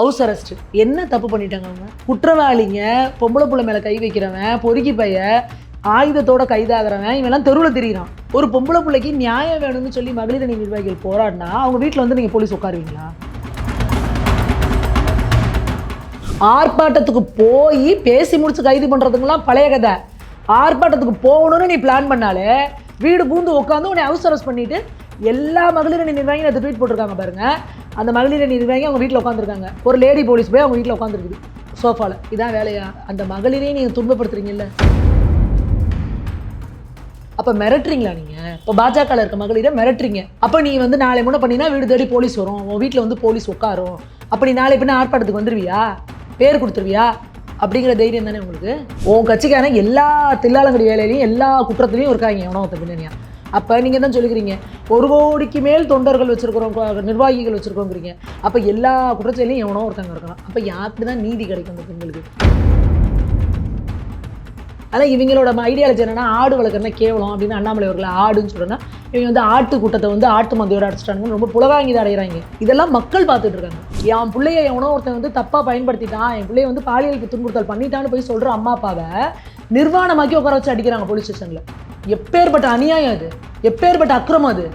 House arrest என்ன தப்பு பண்ணிட்டாங்க அவங்க? குற்றவாளிங்க பொம்பளை புள்ள மேலே கை வைக்கிறவன் பொறுக்கி பைய ஆயுதத்தோட கைதாகிறவன் இவெல்லாம் தெருவில் தெரியிறான். ஒரு பொம்பளை பிள்ளைக்கு நியாயம் வேணும்னு சொல்லி மகளிர் அணி நிர்வாகிகள் போராடினா அவங்க வீட்டில் வந்து நீங்கள் போலீஸ் உட்காருவீங்களா? ஆர்ப்பாட்டத்துக்கு போய் பேசி முடிச்சு கைது பண்ணுறதுங்களாம் பழைய கதை. ஆர்ப்பாட்டத்துக்கு போகணும்னு நீ பிளான் பண்ணாலே வீடு பூந்து உட்காந்து உன்னை ஹவுஸ் அரெஸ்ட் பண்ணிட்டு எல்லா மகளிர் அணி நிர்வாகியும் அதை ட்வீட் போட்டிருக்காங்க பாருங்க. அந்த மகளிர் அணி நிர்வாகி அவங்க வீட்டில் உட்காந்துருக்காங்க ஒரு லேடி போலீஸ் போய் அவங்க வீட்டில் உட்காந்துருக்குது சோஃபாவில் இதான் வேலையா? அந்த மகளிரையும் நீங்கள் துன்பப்படுத்துறீங்கல்ல? அப்போ மிரட்டுறீங்களா நீங்கள் இப்போ பாஜகவில் இருக்க மகளிரை மிரட்டுறீங்க. அப்போ நீ வந்து நாளை முன்ன பண்ணினா வீடு தேடி போலீஸ் வரும். உன் வீட்டில் வந்து போலீஸ் உட்காரும். அப்படி நீ நாளை பின்ன ஆர்ப்பாட்டத்துக்கு வந்துருவியா? பேர் கொடுத்துருவியா? அப்படிங்கிற தைரியம் தானே உங்களுக்கு? உன் கட்சிக்காரன் எல்லா தில்லாலங்கடி வேலையிலையும் எல்லா குற்றத்துலையும் இருக்காங்க உணவத்தை ஒருத்த பின்னணியா. அப்போ நீங்கள் தான் சொல்லிக்கிறீங்க ஒரு கோடிக்கு மேல் தொண்டர்கள் வச்சுருக்கிறோம் நிர்வாகிகள் வச்சுருக்கோங்கிறீங்க அப்போ எல்லா குற்றச்செயலையும் எவனோ ஒருத்தங்க இருக்கலாம் அப்போ யாருக்கு தான் நீதி கிடைக்கும் அந்த பெண்களுக்கு? அதான் இவங்களோட ஐடியாலஜி என்னன்னா ஆடு வளர்க்குறனா கேவலம் அப்படின்னு அண்ணாமலை அவர்களை ஆடுன்னு சொல்லணும்னா இவங்க வந்து ஆட்டு கூட்டத்தை வந்து ஆட்டு மந்தையோட அடிச்சிட்டாங்கன்னு ரொம்ப புலகாங்கி அடைகிறாங்க இதெல்லாம் மக்கள் பார்த்துட்டு இருக்காங்க. என் பிள்ளைய எவனோ ஒருத்தன் வந்து தப்பாக பயன்படுத்திட்டான் என் பிள்ளைய வந்து பாலியலுக்கு துன்புறுத்தல் பண்ணிட்டான்னு போய் சொல்கிற அம்மா அப்பாவை நிர்வாணமாக்கி உட்கார வச்சு அடிக்கிறாங்க போலீஸ் ஸ்டேஷனில் எப்பேற்பட்ட அநியாயம் அது எப்பேற்பட்ட அக்கிரமம் அது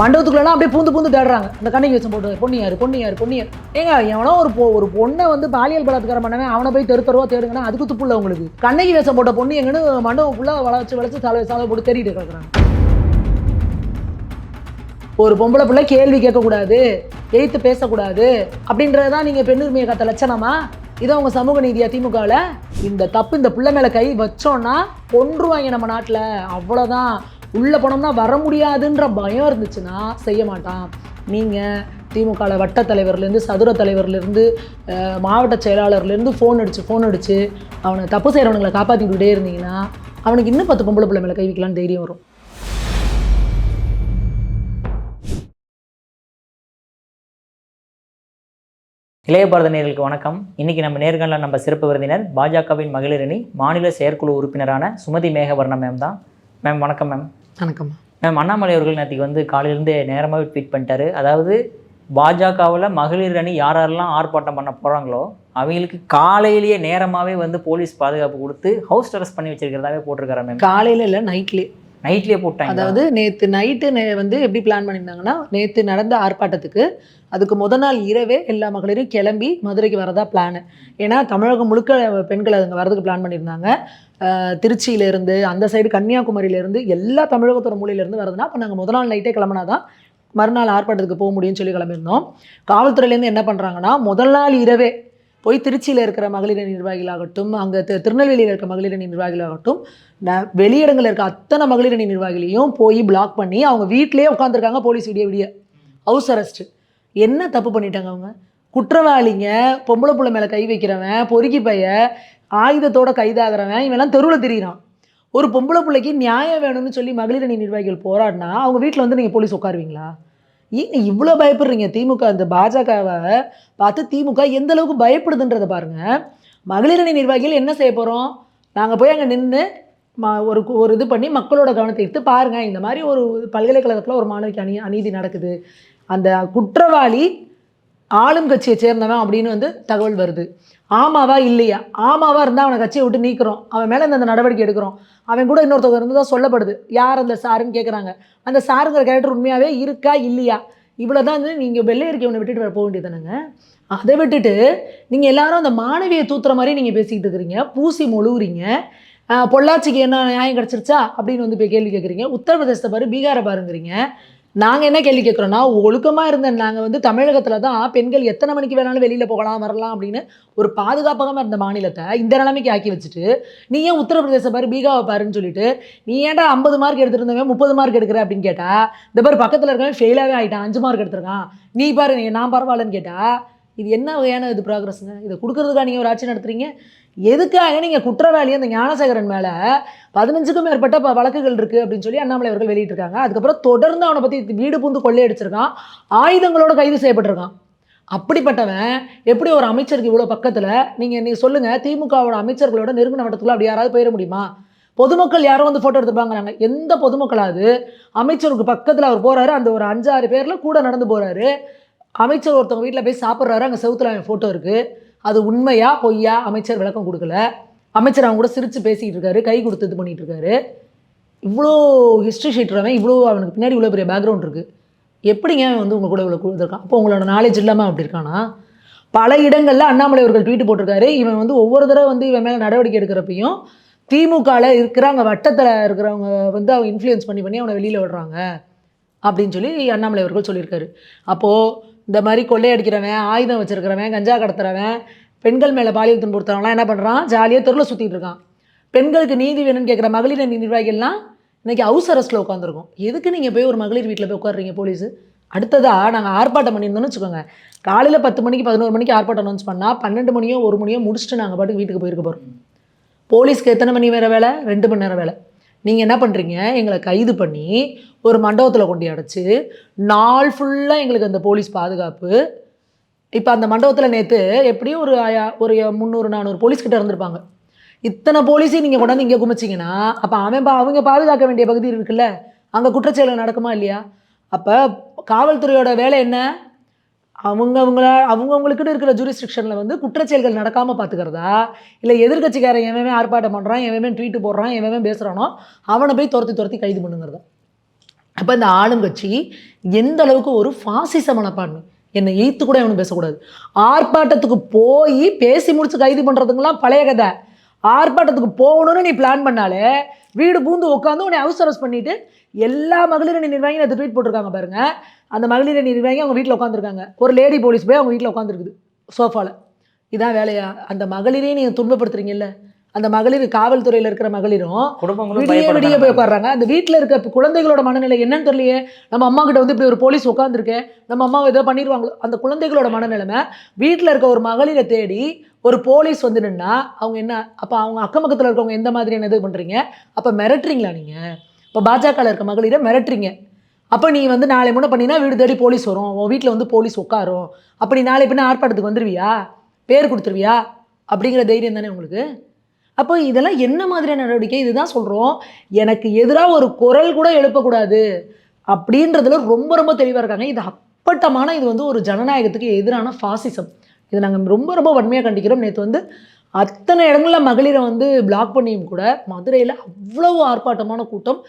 மண்டபத்துக்குள்ளலாம் அப்படியே பூந்து பூந்து தேடுறாங்க. அந்த கண்ணகி வச்சு போட்டு பொன்னியார் பொன்னியார் பொன்னியார். ஏங்க எவனோ ஒரு பொ ஒரு பொண்ணை வந்து பாலியல் பலாத்காரம் பண்ணவன் அவனை போய் தெரு தருவா தேடுங்கன்னா அதுக்கு துப்புள்ள உங்களுக்கு. கண்ணகி வேஷம் போட்ட பொண்ணு எங்கன்னு மண்டபம் ஃபுல்லாக வளர்ச்சி வளர்ச்சி சாலை சாலை போட்டு தேடிட்டு கிடக்குறாங்க. ஒரு பொம்பளை பிள்ளை கேள்வி கேட்கக்கூடாது எய்த்து பேசக்கூடாது அப்படின்றது தான் நீங்கள் பெண்ணுரிமையை கத்த லட்சணமா? இதை உங்கள் சமூக நீதியாக திமுகவில் இந்த தப்பு இந்த பிள்ளை மேலே கை வச்சோன்னா கொன்றுவாங்க நம்ம நாட்டில். அவ்வளோதான் உள்ளே போனோம்னா வர முடியாதுன்ற பயம் இருந்துச்சுன்னா செய்ய மாட்டான். நீங்கள் திமுகவில் வட்ட தலைவர்லேருந்து சதுர தலைவர்லேருந்து மாவட்ட செயலாளர்லேருந்து ஃபோன் அடித்து ஃபோன் அடிச்சு அவனை தப்பு செய்கிறவனுங்களை காப்பாற்றிக்கிட்டே இருந்தீங்கன்னா அவனுக்கு இன்னும் பத்து பொம்பளை பிள்ளை மேலே கை வைக்கலான்னு தைரியம் வரும். இளைய பாரத நேர்களுக்கு வணக்கம். இன்னைக்கு நம்ம நேர்காணல நம்ம சிறப்பு விருந்தினர் பாஜகவின் மகளிர் அணி மாநில செயற்குழு உறுப்பினரான சுமதி மேகவர்ணம் மேம் தான். மேம் வணக்கம் மேம் வணக்கம். மேம் அண்ணாமலை அவர்கள் நேற்றுக்கு வந்து காலையிலேருந்து நேரமாகவே ட்வீட் பண்ணிட்டாரு. அதாவது பாஜகவில் மகளிர் அணி யார் யாரெல்லாம் ஆர்ப்பாட்டம் பண்ண போகிறாங்களோ அவங்களுக்கு காலையிலேயே நேரமாகவே வந்து போலீஸ் பாதுகாப்பு கொடுத்து ஹவுஸ் அரெஸ்ட் பண்ணி வச்சிருக்கிறதாவே போட்டிருக்காரு மேம் காலையில் இல்லை நைட்லேயே நைட்லேயே போட்டாங்க அதாவது நேற்று நைட்டு நே வந்து எப்படி பிளான் பண்ணியிருந்தாங்கன்னா நேற்று நடந்த ஆர்ப்பாட்டத்துக்கு அதுக்கு முத நாள் இரவே எல்லா மகளிரும் கிளம்பி மதுரைக்கு வரதா பிளானு ஏன்னா தமிழகம் முழுக்க பெண்கள் அங்கே வரதுக்கு பிளான் பண்ணியிருந்தாங்க திருச்சியிலேருந்து அந்த சைடு கன்னியாகுமரியிலேருந்து எல்லா தமிழகத்தோட மூலையிலேருந்து வரதுன்னா அப்போ நாங்கள் முத நாள் நைட்டே கிளம்புனா தான் மறுநாள் ஆர்ப்பாட்டத்துக்கு போக முடியும்னு சொல்லி கிளம்பியிருந்தோம். காவல்துறையிலேருந்து என்ன பண்ணுறாங்கன்னா முதல் நாள் இரவே போய் திருச்சியில் இருக்கிற மகளிர் அணி நிர்வாகிகளாகட்டும் அங்கே தி- திருநெல்வேலியில் இருக்க மகளிர் அணி நிர்வாகிகளாகட்டும் ந- வெளியிடங்களில் இருக்க அத்தனை மகளிர் அணி நிர்வாகிகளையும் போய் பிளாக் பண்ணி அவங்க வீட்டிலேயே உட்காந்துருக்காங்க போலீஸ் விடிய விடிய. ஹவுஸ் அரெஸ்ட் என்ன தப்பு பண்ணிட்டாங்க அவங்க? குற்றவாளிங்க பொம்பளை புள்ள மேலே கை வைக்கிறவன் பொறுக்கி பைய ஆயுதத்தோட கைதாகிறவன் இவெல்லாம் தெருவில் திரியிறான். ஒரு பொம்பளை பிள்ளைக்கு நியாயம் வேணும்னு சொல்லி மகளிர் அணி நிர்வாகிகள் போராடினா அவங்க வீட்டில் வந்து நீங்கள் போலீஸ் உட்காருவீங்களா? ஏங்க இவ்வளோ பயப்படுறீங்க? திமுக அந்த பாஜகவை பார்த்து திமுக எந்த அளவுக்கு பயப்படுதுன்றதை பாருங்கள் மகளிர் அணி நிர்வாகிகள் என்ன செய்ய போகிறோம் நாங்கள் போய் அங்கே நின்று ம ஒரு ஒரு இது பண்ணி மக்களோட கவனத்தை எடுத்து பாருங்கள் இந்த மாதிரி ஒரு பல்கலைக்கழகத்தில் ஒரு மாணவிக்கு அநீ அநீதி நடக்குது. அந்த குற்றவாளி ஆளும் கட்சியை சேர்ந்தவன் அப்படின்னு வந்து தகவல் வருது. ஆமாவா இல்லையா? ஆமாவா இருந்தால் அவனை கட்சியை விட்டு நீக்கிறோம். அவன் மேலே இந்த நடவடிக்கை எடுக்கிறோம். அவன் கூட இன்னொருத்தவங்க இருந்து தான் சொல்லப்படுது. யார் அந்த சாருன்னு கேட்குறாங்க அந்த சாருங்கிற கேரக்டர் உண்மையாகவே இருக்கா இல்லையா? இவ்வளோ தான் வந்து நீங்கள் வெள்ளை இருக்கவனை விட்டுட்டு வர போக வேண்டியதானங்க அதை விட்டுட்டு நீங்கள் எல்லாரும் அந்த மாணவியை தூத்துற மாதிரி நீங்கள் பேசிக்கிட்டு இருக்கிறீங்க. பூசி மொழுவுறீங்க பொள்ளாச்சிக்கு என்ன நியாயம் கிடச்சிருச்சா அப்படின்னு வந்து இப்போ கேள்வி கேட்குறீங்க உத்தரப்பிரதேசத்தை பாரு பீகாரை பாருங்கிறீங்க. நாங்கள் என்ன கேள்வி கேட்குறோன்னா ஒழுக்கமாக இருந்த நாங்கள் வந்து தமிழகத்தில் தான் பெண்கள் எத்தனை மணிக்கு வேணாலும் வெளியில் போகலாம் வரலாம் அப்படின்னு ஒரு பாதுகாப்பாக இருந்த மாநிலத்தை இந்த நிலைமைக்கு ஆக்கி வச்சுட்டு நீ ஏன் உத்தரப்பிரதேச பாரு பீகாவை பாருன்னு சொல்லிட்டு நீ ஏன்டா ஐம்பது மார்க் எடுத்துருந்தவன் முப்பது மார்க் எடுக்கிற அப்படின்னு கேட்டால் இந்த பாரு பக்கத்தில் இருக்கவன் ஃபெயிலாகவே ஆகிட்டான் அஞ்சு மார்க் எடுத்திருக்கான். நீ பாரு நான் பரவாயில்லன்னு கேட்டால் இது என்ன வகையான இது ப்ராக்ரஸ்ங்க இதை கொடுக்கறதுக்காக நீங்கள் ஒரு ஆட்சி நடத்துறீங்க? எதுக்காக நீங்கள் குற்றவாளி? அந்த ஞானசேகரன் மேலே பதினஞ்சுக்கும் மேற்பட்ட ப- வழக்குகள் இருக்குது அப்படின்னு சொல்லி அண்ணாமலை அவர்கள் வெளியிட்டிருக்காங்க. அதுக்கப்புறம் தொடர்ந்து அவனை பற்றி வீடு பூந்து கொள்ளையடிச்சிருக்கான் ஆயுதங்களோட கைது செய்யப்பட்டிருக்கான். அப்படிப்பட்டவன் எப்படி ஒரு அமைச்சருக்கு இவ்வளோ பக்கத்தில்? நீங்கள் நீ சொல்லுங்கள் திமுகவோட அமைச்சர்களோட நெருங்கின வட்டத்துக்குள்ள அப்படி யாராவது போயிட முடியுமா? பொதுமக்கள் யாரும் வந்து ஃபோட்டோ எடுத்துப்பாங்கிறாங்க எந்த பொதுமக்களாவது அமைச்சருக்கு பக்கத்தில் அவர் போகிறாரு அந்த ஒரு அஞ்சாறு பேரில் கூட நடந்து போகிறாரு அமைச்சர் ஒருத்தவங்க வீட்டில் போய் சாப்பிட்றாரு அங்கே செவுத்துல அவன் ஃபோட்டோ இருக்குது அது உண்மையா பொய்யா அமைச்சர் விளக்கம் கொடுக்கல. அமைச்சர் அவங்க கூட சிரித்து பேசிக்கிட்டு இருக்காரு கை கொடுத்து இது பண்ணிகிட்டு இருக்காரு. இவ்வளோ ஹிஸ்ட்ரி ஷீட்றவன் இவ்வளோ அவனுக்கு பின்னாடி இவ்வளோ பெரிய பேக்ரவுண்ட் இருக்குது எப்படிங்க அவன் வந்து உங்கள் கூட இவ்வளோ கொடுத்துருக்கான் அப்போ உங்களோட நாலேஜ் இல்லாமல் அப்படி இருக்கானா? பல இடங்களில் அண்ணாமலை அவர்கள் ட்வீட் போட்டிருக்காரு. இவன் வந்து ஒவ்வொரு தடவை வந்து இவன் மேலே நடவடிக்கை எடுக்கிறப்பையும் திமுகவில் இருக்கிற அங்கே வட்டத்தில் இருக்கிறவங்க வந்து அவங்க இன்ஃப்ளூயன்ஸ் பண்ணி பண்ணி அவனை வெளியில் விடுறாங்க. அப்படின்னு சொல்லி அண்ணாமலை அவர்கள் சொல்லியிருக்காரு. அப்போது இந்த மாதிரி கொள்ளையடிக்கிறவன் ஆயுதம் வச்சுருக்கிறவன் கஞ்சா கடத்துறவன் பெண்கள் மேலே பாலியல் துன்புறுத்துறவங்களாம் என்ன பண்ணுறான் ஜாலியாக தெருவில் சுற்றிட்டு இருக்கான். பெண்களுக்கு நீதி வேணும்னு கேட்குற மகளிர் அணி நிர்வாகிகள்லாம் இன்றைக்கி ஹவுஸ் அரெஸ்ட்டில் உட்காந்துருக்கோம் எதுக்கு நீங்கள் போய் ஒரு மகளிர் வீட்டில் போய் உட்காடுறீங்க போலீஸு அடுத்ததாக நாங்கள் ஆர்ப்பாட்டம் பண்ணியிருந்தோம்னு வச்சுக்கோங்க. காலையில் பத்து மணிக்கு பதினோரு மணிக்கு ஆர்ப்பாட்டம் அனௌன்ஸ் பண்ணால் பன்னெண்டு மணியோ ஒரு மணியோ முடிச்சுட்டு நாங்கள் பாட்டுக்கு வீட்டுக்கு போயிருக்க போகிறோம் போலீஸ்க்கு எத்தனை மணி வேறு வேலை? ரெண்டு மணி நேரம் வேலை. நீங்கள் என்ன பண்ணுறீங்க எங்களை கைது பண்ணி ஒரு மண்டபத்தில் கொண்டு அடைச்சி நாள் ஃபுல்லாக எங்களுக்கு அந்த போலீஸ் பாதுகாப்பு. இப்போ அந்த மண்டபத்தில் நேற்று எப்படியும் ஒரு ஆயா- ஒரு முந்நூறு நானூறு போலீஸ் கிட்ட இருந்திருப்பாங்க. இத்தனை போலீஸையும் நீங்கள் கொண்டாந்து இங்கே குமிச்சிங்கன்னா அப்போ அவன் பா அவங்க பாதுகாக்க வேண்டிய பகுதி இருக்குல்ல அங்கே குற்றச்செயல் நடக்குமா இல்லையா? அப்போ காவல்துறையோட வேலை என்ன? அவங்க அவங்கள அவங்கவுங்களுக்குன்னு இருக்கிற ஜூரிஸ்டிக்ஷனில் வந்து குற்றச்செயல்கள் நடக்காமல் பார்த்துக்கிறதா இல்லை எதிர்க்கட்சிக்காரன் எவன் ஆர்ப்பாட்டம் பண்ணுறான் எவன் ட்வீட்டு போடுறான் எவன் பேசுகிறானோ அவனை போய் துரத்தி துரத்தி கைது பண்ணுங்கிறதா? அப்போ இந்த ஆளுங்கட்சி எந்த அளவுக்கு ஒரு ஃபாசிச மனப்பான்மை என்னை எய்த்து கூட அவனு பேசக்கூடாது. ஆர்ப்பாட்டத்துக்கு போய் பேசி முடிச்சு கைது பண்ணுறதுங்களாம் பழைய கதை. ஆர்ப்பாட்டத்துக்கு போகணும்னு நீ பிளான் பண்ணாலே வீடு பூந்து உட்காந்து உன்னை ஹவுஸ் அரெஸ்ட் பண்ணிட்டு எல்லா மகளிர் அணி நிர்வாகியும் அதை ட்வீட் போட்டிருக்காங்க பாருங்க. அந்த மகளிர் நிர்வாகி அவங்க வீட்டில் உட்காந்துருக்காங்க ஒரு லேடி போலீஸ் போய் அவங்க வீட்டில் உட்காந்துருக்குது சோஃபாவில் இதான் வேலையா? அந்த மகளிரையும் நீங்கள் துன்பப்படுத்துறீங்கல்ல? அந்த மகளிர் காவல்துறையில் இருக்கிற மகளிரும் விடிய விடிய போய் உட்கார்றாங்க அந்த வீட்டில் இருக்க குழந்தைகளோட மனநிலை என்னன்னு தெரியலையே. நம்ம அம்மா கிட்ட வந்து இப்படி ஒரு போலீஸ் உட்காந்துருக்கேன் நம்ம அம்மா ஏதோ பண்ணிடுவாங்களோ அந்த குழந்தைகளோட மனநிலைமை வீட்டில் இருக்க ஒரு மகளிரை தேடி ஒரு போலீஸ் வந்து நின்னா அவங்க என்ன அப்போ அவங்க அக்கம் பக்கத்தில் இருக்கவங்க எந்த மாதிரியான இது பண்ணுறீங்க அப்போ மிரட்டுறீங்களா நீங்கள் இப்போ பாஜகவில் இருக்க மகளிரை மிரட்டுறீங்க. அப்போ நீ வந்து நாளை முன்ன பண்ணினா வீடு தேடி போலீஸ் வரும். உன் வீட்டில் வந்து போலீஸ் உட்காரும். அப்போ நீ நாளை பின்ன ஆர்ப்பாட்டத்துக்கு வந்துருவியா? பேர் கொடுத்துருவியா? அப்படிங்கிற தைரியம் தானே உங்களுக்கு? அப்போ இதெல்லாம் என்ன மாதிரியான நடவடிக்கை? இதுதான் சொல்கிறோம் எனக்கு எதிராக ஒரு குரல் கூட எழுப்பக்கூடாது அப்படின்றதுல ரொம்ப ரொம்ப தெளிவாக இருக்காங்க. இது அப்பட்டமான இது வந்து ஒரு ஜனநாயகத்துக்கு எதிரான ஃபாசிசம் இதை நாங்கள் ரொம்ப ரொம்ப வன்மையாக கண்டிக்கிறோம். நேற்று வந்து அத்தனை இடங்களில் மகளிரை வந்து பிளாக் பண்ணியும் கூட மதுரையில் அவ்வளவு ஆர்ப்பாட்டமான கூட்டம்.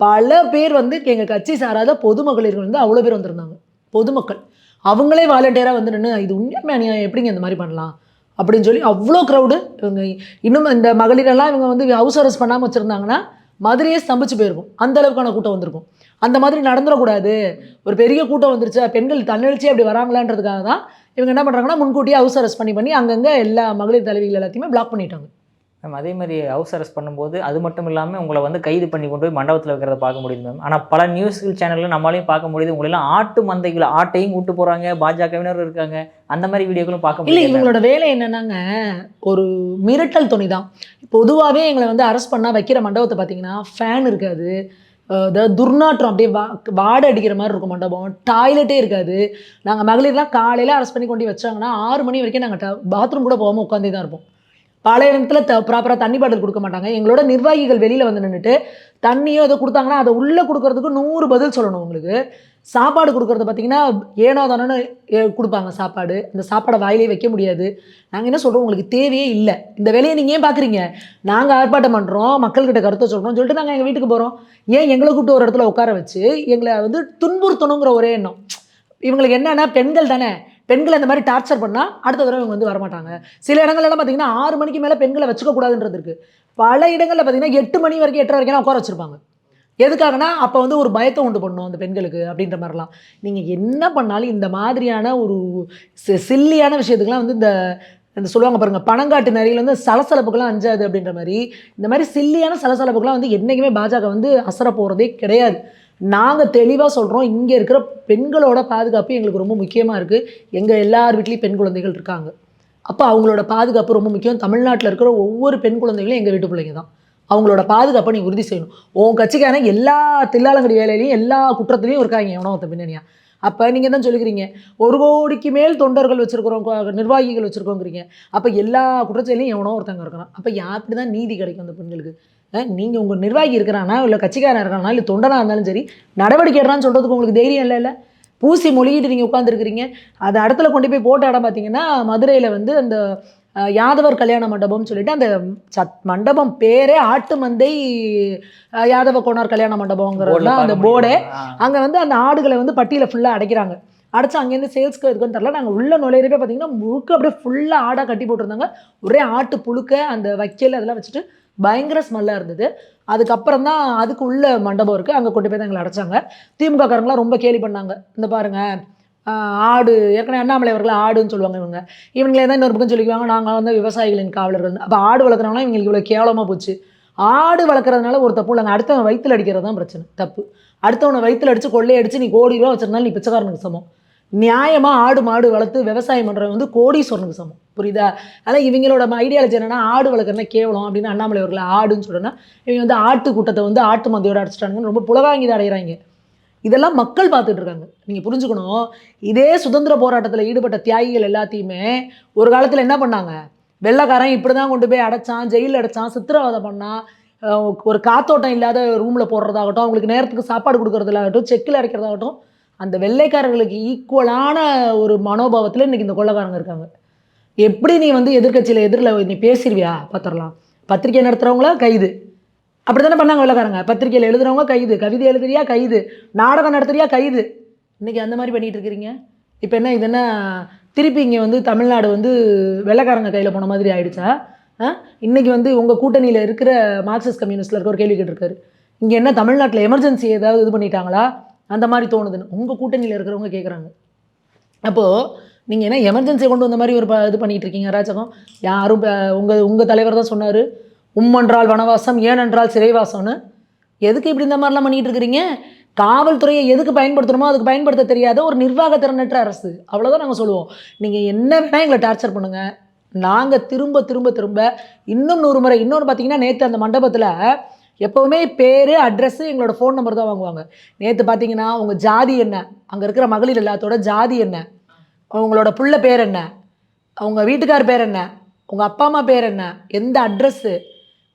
பல பேர் வந்து எங்கள் கட்சி சாராத பொதுமகளிர்கள் வந்து அவ்வளோ பேர் வந்திருந்தாங்க. பொதுமக்கள். அவங்களே வாலண்டியராக வந்து நின்று இது உண்மையான எப்படிங்க இந்த மாதிரி பண்ணலாம்? அப்படின்னு சொல்லி அவ்வளோ க்ரௌடு இவங்க இன்னும் இந்த மகளிரெல்லாம் இவங்க வந்து ஹவுஸ் அரெஸ்ட் பண்ணாமல் வச்சுருந்தாங்கன்னா மதுரையே ஸ்தம்பிச்சு போயிருக்கும். அந்த அளவுக்கான கூட்டம் வந்திருக்கும். அந்த மாதிரி நடந்துடக்கூடாது. ஒரு பெரிய கூட்டம் வந்துருச்சு. பெண்கள் தன்னெழுச்சி அப்படி வராங்களான்றதுக்காக தான் இவங்க என்ன பண்ணுறாங்கன்னா முன்கூட்டியே ஹவுஸ் அரெஸ்ட் பண்ணி பண்ணி அங்கங்கே எல்லா மகளிர் தலைவிகள் எல்லாத்தையுமே பிளாக் பண்ணிட்டாங்க. மேம் அதே மாதிரி ஹவுஸ் அரெஸ்ட் பண்ணும்போது அது மட்டும் இல்லாமல் உங்களை வந்து கைது பண்ணி கொண்டு போய் மண்டபத்தில் வைக்கிறத பார்க்க முடியுது மேம் ஆனால் பல நியூஸ்கள் சேனலில் நம்மளாலையும் பார்க்க முடியுது. உங்களெல்லாம் ஆட்டு மந்தைகள் ஆட்டையும் கூட்டு போகிறாங்க பாஜகவினர் இருக்காங்க. அந்த மாதிரி வீடியோக்களும் பார்க்க இல்லை முடியுது இவங்களோட வேலை என்னன்னாங்க ஒரு மிரட்டல் துணி தான். பொதுவாகவே எங்களை வந்து அரெஸ்ட் பண்ணால் வைக்கிற மண்டபத்தை பார்த்தீங்கன்னா ஃபேன் இருக்காது. அதாவது துர்நாற்றம் அப்படியே வா வாடை அடிக்கிற மாதிரி இருக்கும் மண்டபம். டாய்லெட்டே இருக்காது. நாங்கள் மகளிர்லாம் காலையில் அரெஸ்ட் பண்ணி கொண்டு வச்சாங்கன்னா ஆறு மணி வரைக்கும் நாங்கள் பாத்ரூம் கூட போகாமல் உட்காந்தே தான் இருப்போம். பழைய த ப்ராப்பராக தண்ணி பாட்டில் கொடுக்க மாட்டாங்க. எங்களோட நிர்வாகிகள் வெளியில் வந்து நின்றுட்டு தண்ணியோ ஏதோ கொடுத்தாங்கன்னா அதை உள்ளே கொடுக்கறதுக்கு நூறு பதில் சொல்லணும் உங்களுக்கு. சாப்பாடு கொடுக்கறது பார்த்தீங்கன்னா ஏனோ தானோன்னு ஏ- கொடுப்பாங்க சாப்பாடு. அந்த சாப்பாடை வாயிலே வைக்க முடியாது. நாங்கள் என்ன சொல்கிறோம் உங்களுக்கு தேவையே இல்லை. இந்த வேலையை நீங்கள் ஏன் பார்க்குறீங்க நாங்கள் ஆர்ப்பாட்டம் பண்ணுறோம் மக்கள்கிட்ட கருத்தை சொல்கிறோம் சொல்லிட்டு நாங்கள் எங்கள் வீட்டுக்கு போகிறோம் ஏன் எங்களை கூப்பிட்டு ஒரு இடத்துல உட்கார வச்சு எங்களை வந்து துன்புறுத்தணுங்கிற ஒரே எண்ணம். இவங்களுக்கு என்னன்னா பெண்கள் தானே. பெண்களை இந்த மாதிரி டார்ச்சர் பண்ணால் அடுத்த தடவை இவங்க வந்து வரமாட்டாங்க. சில இடங்கள்லாம் பார்த்தீங்கன்னா ஆறு மணிக்கு மேலே பெண்களை வச்சுக்க கூடாதுன்றது இருக்குது பல இடங்களில் பார்த்தீங்கன்னா எட்டு மணி வரைக்கும் எட்டரை வரைக்கும் உட்கார வச்சிருப்பாங்க. எதுக்காகனா அப்போ வந்து ஒரு பயத்தை உண்டு பண்ணும் அந்த பெண்களுக்கு அப்படின்ற மாதிரிலாம். நீங்கள் என்ன பண்ணாலும் இந்த மாதிரியான ஒரு சில்லியான விஷயத்துக்குலாம் வந்து இந்த இந்த சொல்லுவாங்க பாருங்க பணங்காட்டு நிறையில வந்து சலசலப்புக்கெல்லாம் அஞ்சாது அப்படின்ற மாதிரி இந்த மாதிரி சில்லியான சலசலப்புக்கெல்லாம் வந்து என்றைக்குமே பாஜக வந்து அசர போகிறதே கிடையாது. நாங்கள் தெளிவாக சொல்கிறோம் இங்கே இருக்கிற பெண்களோட பாதுகாப்பு எங்களுக்கு ரொம்ப முக்கியமாக இருக்குது எங்கள் எல்லார் வீட்லேயும் பெண் குழந்தைகள் இருக்காங்க. அப்போ அவங்களோட பாதுகாப்பு ரொம்ப முக்கியம். தமிழ்நாட்டில் இருக்கிற ஒவ்வொரு பெண் குழந்தைகளும் எங்கள் வீட்டு பிள்ளைங்க தான். அவங்களோட பாதுகாப்பை நீ உறுதி செய்யணும். உன் கட்சிக்கான எல்லா தில்லாலங்கடி வேலையிலையும் எல்லா குற்றத்துலையும் இருக்காங்க எவனோ ஒருத்தன் பின்னணியா. அப்போ நீங்கள் தான் சொல்லிக்கிறீங்க? ஒரு கோடிக்கு மேல் தொண்டர்கள் வச்சுருக்கிறோம் நிர்வாகிகள் வச்சுருக்கோங்கிறீங்க. அப்போ எல்லா குற்றச்செயலையும் எவனோ ஒருத்தங்க இருக்கிறான் அப்போ யாருக்கு தான் நீதி கிடைக்கும் அந்த பெண்களுக்கு? நீங்கள் உங்கள் நிர்வாகி இருக்கிறானா இல்லை கட்சிக்காரன் இருக்கிறானா இல்லை தொண்டனாக இருந்தாலும் சரி நடவடிக்கை எடுறான்னு சொல்கிறதுக்கு உங்களுக்கு தைரியம் இல்லை இல்லை? பூசி மொழிகிட்டு நீங்கள் உட்காந்துருக்கிறீங்க அது இடத்துல கொண்டு போய் போட்ட இடம் பார்த்தீங்கன்னா மதுரையில் வந்து அந்த யாதவர் கல்யாண மண்டபம்னு சொல்லிட்டு அந்த சத் மண்டபம் பேரே ஆட்டு மந்தை யாதவ கோனார் கல்யாண மண்டபங்கிறது தான் அந்த போர்டே. அங்கே வந்து அந்த ஆடுகளை வந்து பட்டியில் ஃபுல்லாக அடைக்கிறாங்க. அடைச்சு அங்கேருந்து சேல்ஸ்க்கு இருக்குன்னு தெரில நாங்கள் உள்ள நுழையிறப்ப பார்த்தீங்கன்னா முழுக்க அப்படியே ஃபுல்லாக ஆடாக கட்டி போட்டிருந்தாங்க. ஒரே ஆட்டு புழுக்க அந்த வைக்கல் அதெல்லாம் வச்சுட்டு பயங்கர ஸ்மெல்லாக இருந்தது. அதுக்கப்புறம் தான் அதுக்கு உள்ள மண்டபம் இருக்குது அங்கே கொண்டு போய் தான் எங்களை அடைச்சாங்க. திமுக காரங்களாம் ரொம்ப கேலி பண்ணாங்க. இந்த பாருங்கள் ஆடு ஏற்கனவே அண்ணாமலை அவர்கள் ஆடுன்னு சொல்லுவாங்க இவங்க. இவங்களே தான் இன்னொரு பக்கம் சொல்லிக்குவாங்க. நாங்கள் வந்து விவசாயிகளின் காவலர்கள் அப்போ ஆடு வளர்க்குறவங்களாம் இவங்களுக்கு இவ்வளோ கேவலமாக போச்சு. ஆடு வளர்க்குறதுனால ஒரு தப்பு இல்லைங்க. அடுத்தவன் வயிற்றுல அடிக்கிறது தான் பிரச்சனை. தப்பு. அடுத்தவனை வயிற்றுல அடித்து கொள்ளையடிச்சு அடிச்சு நீ கோடி ரூபா வச்சிருந்தாலும் நீ பிச்சைக்காரனுக்கு சமம். நியாயமாக ஆடு மாடு வளர்த்து விவசாயம் பண்ணுறவங்க வந்து கோடீஸ்வரனுக்கு சமம். புரியுதா? அதனால் இவங்களோட ஐடியாலஜி என்னன்னா ஆடு வளர்க்குறதுனா கேவலம் அப்படின்னு அண்ணாமலை அவர்களை ஆடுன்னு சொன்னோன்னா இவங்க வந்து ஆட்டு கூட்டத்தை வந்து ஆட்டு மந்தையோட அடிச்சிட்டாங்கன்னு ரொம்ப புலவாங்கி தான் அடைகிறாங்க இதெல்லாம் மக்கள் பார்த்துட்டு இருக்காங்க. நீங்கள் புரிஞ்சுக்கணும். இதே சுதந்திர போராட்டத்தில் ஈடுபட்ட தியாகிகள் எல்லாத்தையுமே ஒரு காலத்தில் என்ன பண்ணாங்க? வெள்ளைக்காரன் இப்படி தான் கொண்டு போய் அடைச்சான் ஜெயிலில் அடைச்சான் சித்திரவதை பண்ணான். ஒரு காத்தோட்டம் இல்லாத ரூமில் போடுறதாகட்டும் அவங்களுக்கு நேரத்துக்கு சாப்பாடு கொடுக்குறதாகட்டும் செக்கில் அடைக்கிறதாகட்டும் அந்த வெள்ளைக்காரர்களுக்கு ஈக்குவலான ஒரு மனோபாவத்தில் இன்றைக்கி இந்த கொள்ளைக்காரங்க இருக்காங்க. எப்படி நீ வந்து எதிர்க்கட்சியில் எதிரில் நீ பேசிடுவியா பார்த்துடலாம் பத்திரிக்கை நடத்துகிறவங்களா கைது. அப்படி தானே பண்ணாங்க வெள்ளைக்காரங்க பத்திரிக்கையில் எழுதுறவங்க கைது. கவிதை எழுதுறியா? கைது. நாடகம் நடத்துறியா? கைது. இன்றைக்கி அந்த மாதிரி பண்ணிகிட்டு இருக்கிறீங்க? இப்போ என்ன இது என்ன திருப்பி இங்கே வந்து தமிழ்நாடு வந்து வெள்ளைக்காரங்க கையில் போன மாதிரி ஆயிடுச்சா? ஆ? இன்னைக்கு வந்து உங்கள் கூட்டணியில் இருக்கிற மார்க்சிஸ்ட் கம்யூனிஸ்டில் இருக்க ஒரு கேள்வி கேட்டிருக்காரு. இங்கே என்ன தமிழ்நாட்டில் எமர்ஜென்சி ஏதாவது இது பண்ணிட்டாங்களா? அந்த மாதிரி தோணுதுன்னு உங்கள் கூட்டணியில் இருக்கிறவங்க கேட்குறாங்க அப்போது நீங்கள் என்ன எமர்ஜென்சியை கொண்டு வந்த மாதிரி ஒரு ப இது பண்ணிகிட்டு இருக்கீங்க ராஜகம் யாரும் உங்கள் உங்கள் தலைவர் தான் சொன்னார் உம்மென்றால் வனவாசம் ஏனென்றால் சிறைவாசம்னு. எதுக்கு இப்படி இந்த மாதிரிலாம் பண்ணிகிட்டு இருக்கிறீங்க? காவல்துறையை எதுக்கு பயன்படுத்தணுமோ அதுக்கு பயன்படுத்த தெரியாத ஒரு நிர்வாக திறனற்ற அரசு. அவ்வளோதான் நாங்கள் சொல்லுவோம். நீங்கள் என்ன வேணால் எங்களை டார்ச்சர் பண்ணுங்கள் நாங்கள் திரும்ப திரும்ப திரும்ப இன்னும் நூறு முறை இன்னொன்று பார்த்தீங்கன்னா நேற்று அந்த மண்டபத்தில் எப்போவுமே பேர் அட்ரஸ்ஸு எங்களோட ஃபோன் நம்பர் தான் வாங்குவாங்க. நேற்று பார்த்தீங்கன்னா உங்கள் ஜாதி என்ன? அங்கே இருக்கிற மகளிர் எல்லாத்தோட ஜாதி என்ன? அவங்களோட புள்ள பேர் என்ன? அவங்க வீட்டுக்கார் பேர் என்ன? உங்கள் அப்பா அம்மா பேர் என்ன? எந்த அட்ரஸ்ஸு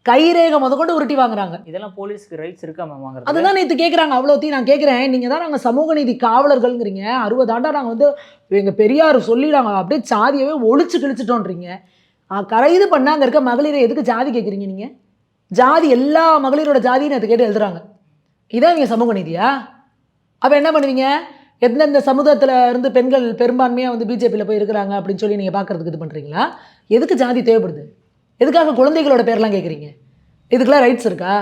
கைரேகை முதற்கொண்டு உருட்டி வாங்குறாங்க. இதெல்லாம் போலீஸ்க்கு ரைட்ஸ் இருக்கா மேம் வாங்குறது அதுதான் நேற்று கேட்குறாங்க அவ்வளோத்தையும் நான் கேட்குறேன் நீங்கள் தான் நாங்கள் சமூக நீதி காவலர்கள்ங்கிறீங்க. அறுபது ஆண்டா நாங்கள் வந்து எங்கள் பெரியார் சொல்லிடாங்க அப்படியே சாதியவே ஒழிச்சு கிழிச்சிட்டோன்றீங்க. கைது பண்ண அங்கே இருக்க மகளிரை எதுக்கு ஜாதி கேட்குறீங்க நீங்கள் ஜாதி எல்லா மகளிரோட ஜாதியும் அதை கேட்டு எழுதுறாங்க. இதான் நீங்கள் சமூக நீதியா? அப்போ என்ன பண்ணுவீங்க? எந்தெந்த சமூகத்தில் இருந்து பெண்கள் பெரும்பான்மையாக வந்து பிஜேபியில் போய் இருக்கிறாங்க அப்படின்னு சொல்லி நீங்கள் பார்க்குறதுக்கு இது பண்ணுறீங்களா எதுக்கு ஜாதி தேவைப்படுது? எதுக்காக குழந்தைகளோட பேர்லாம் கேட்குறீங்க இதுக்கெல்லாம் ரைட்ஸ் இருக்கா?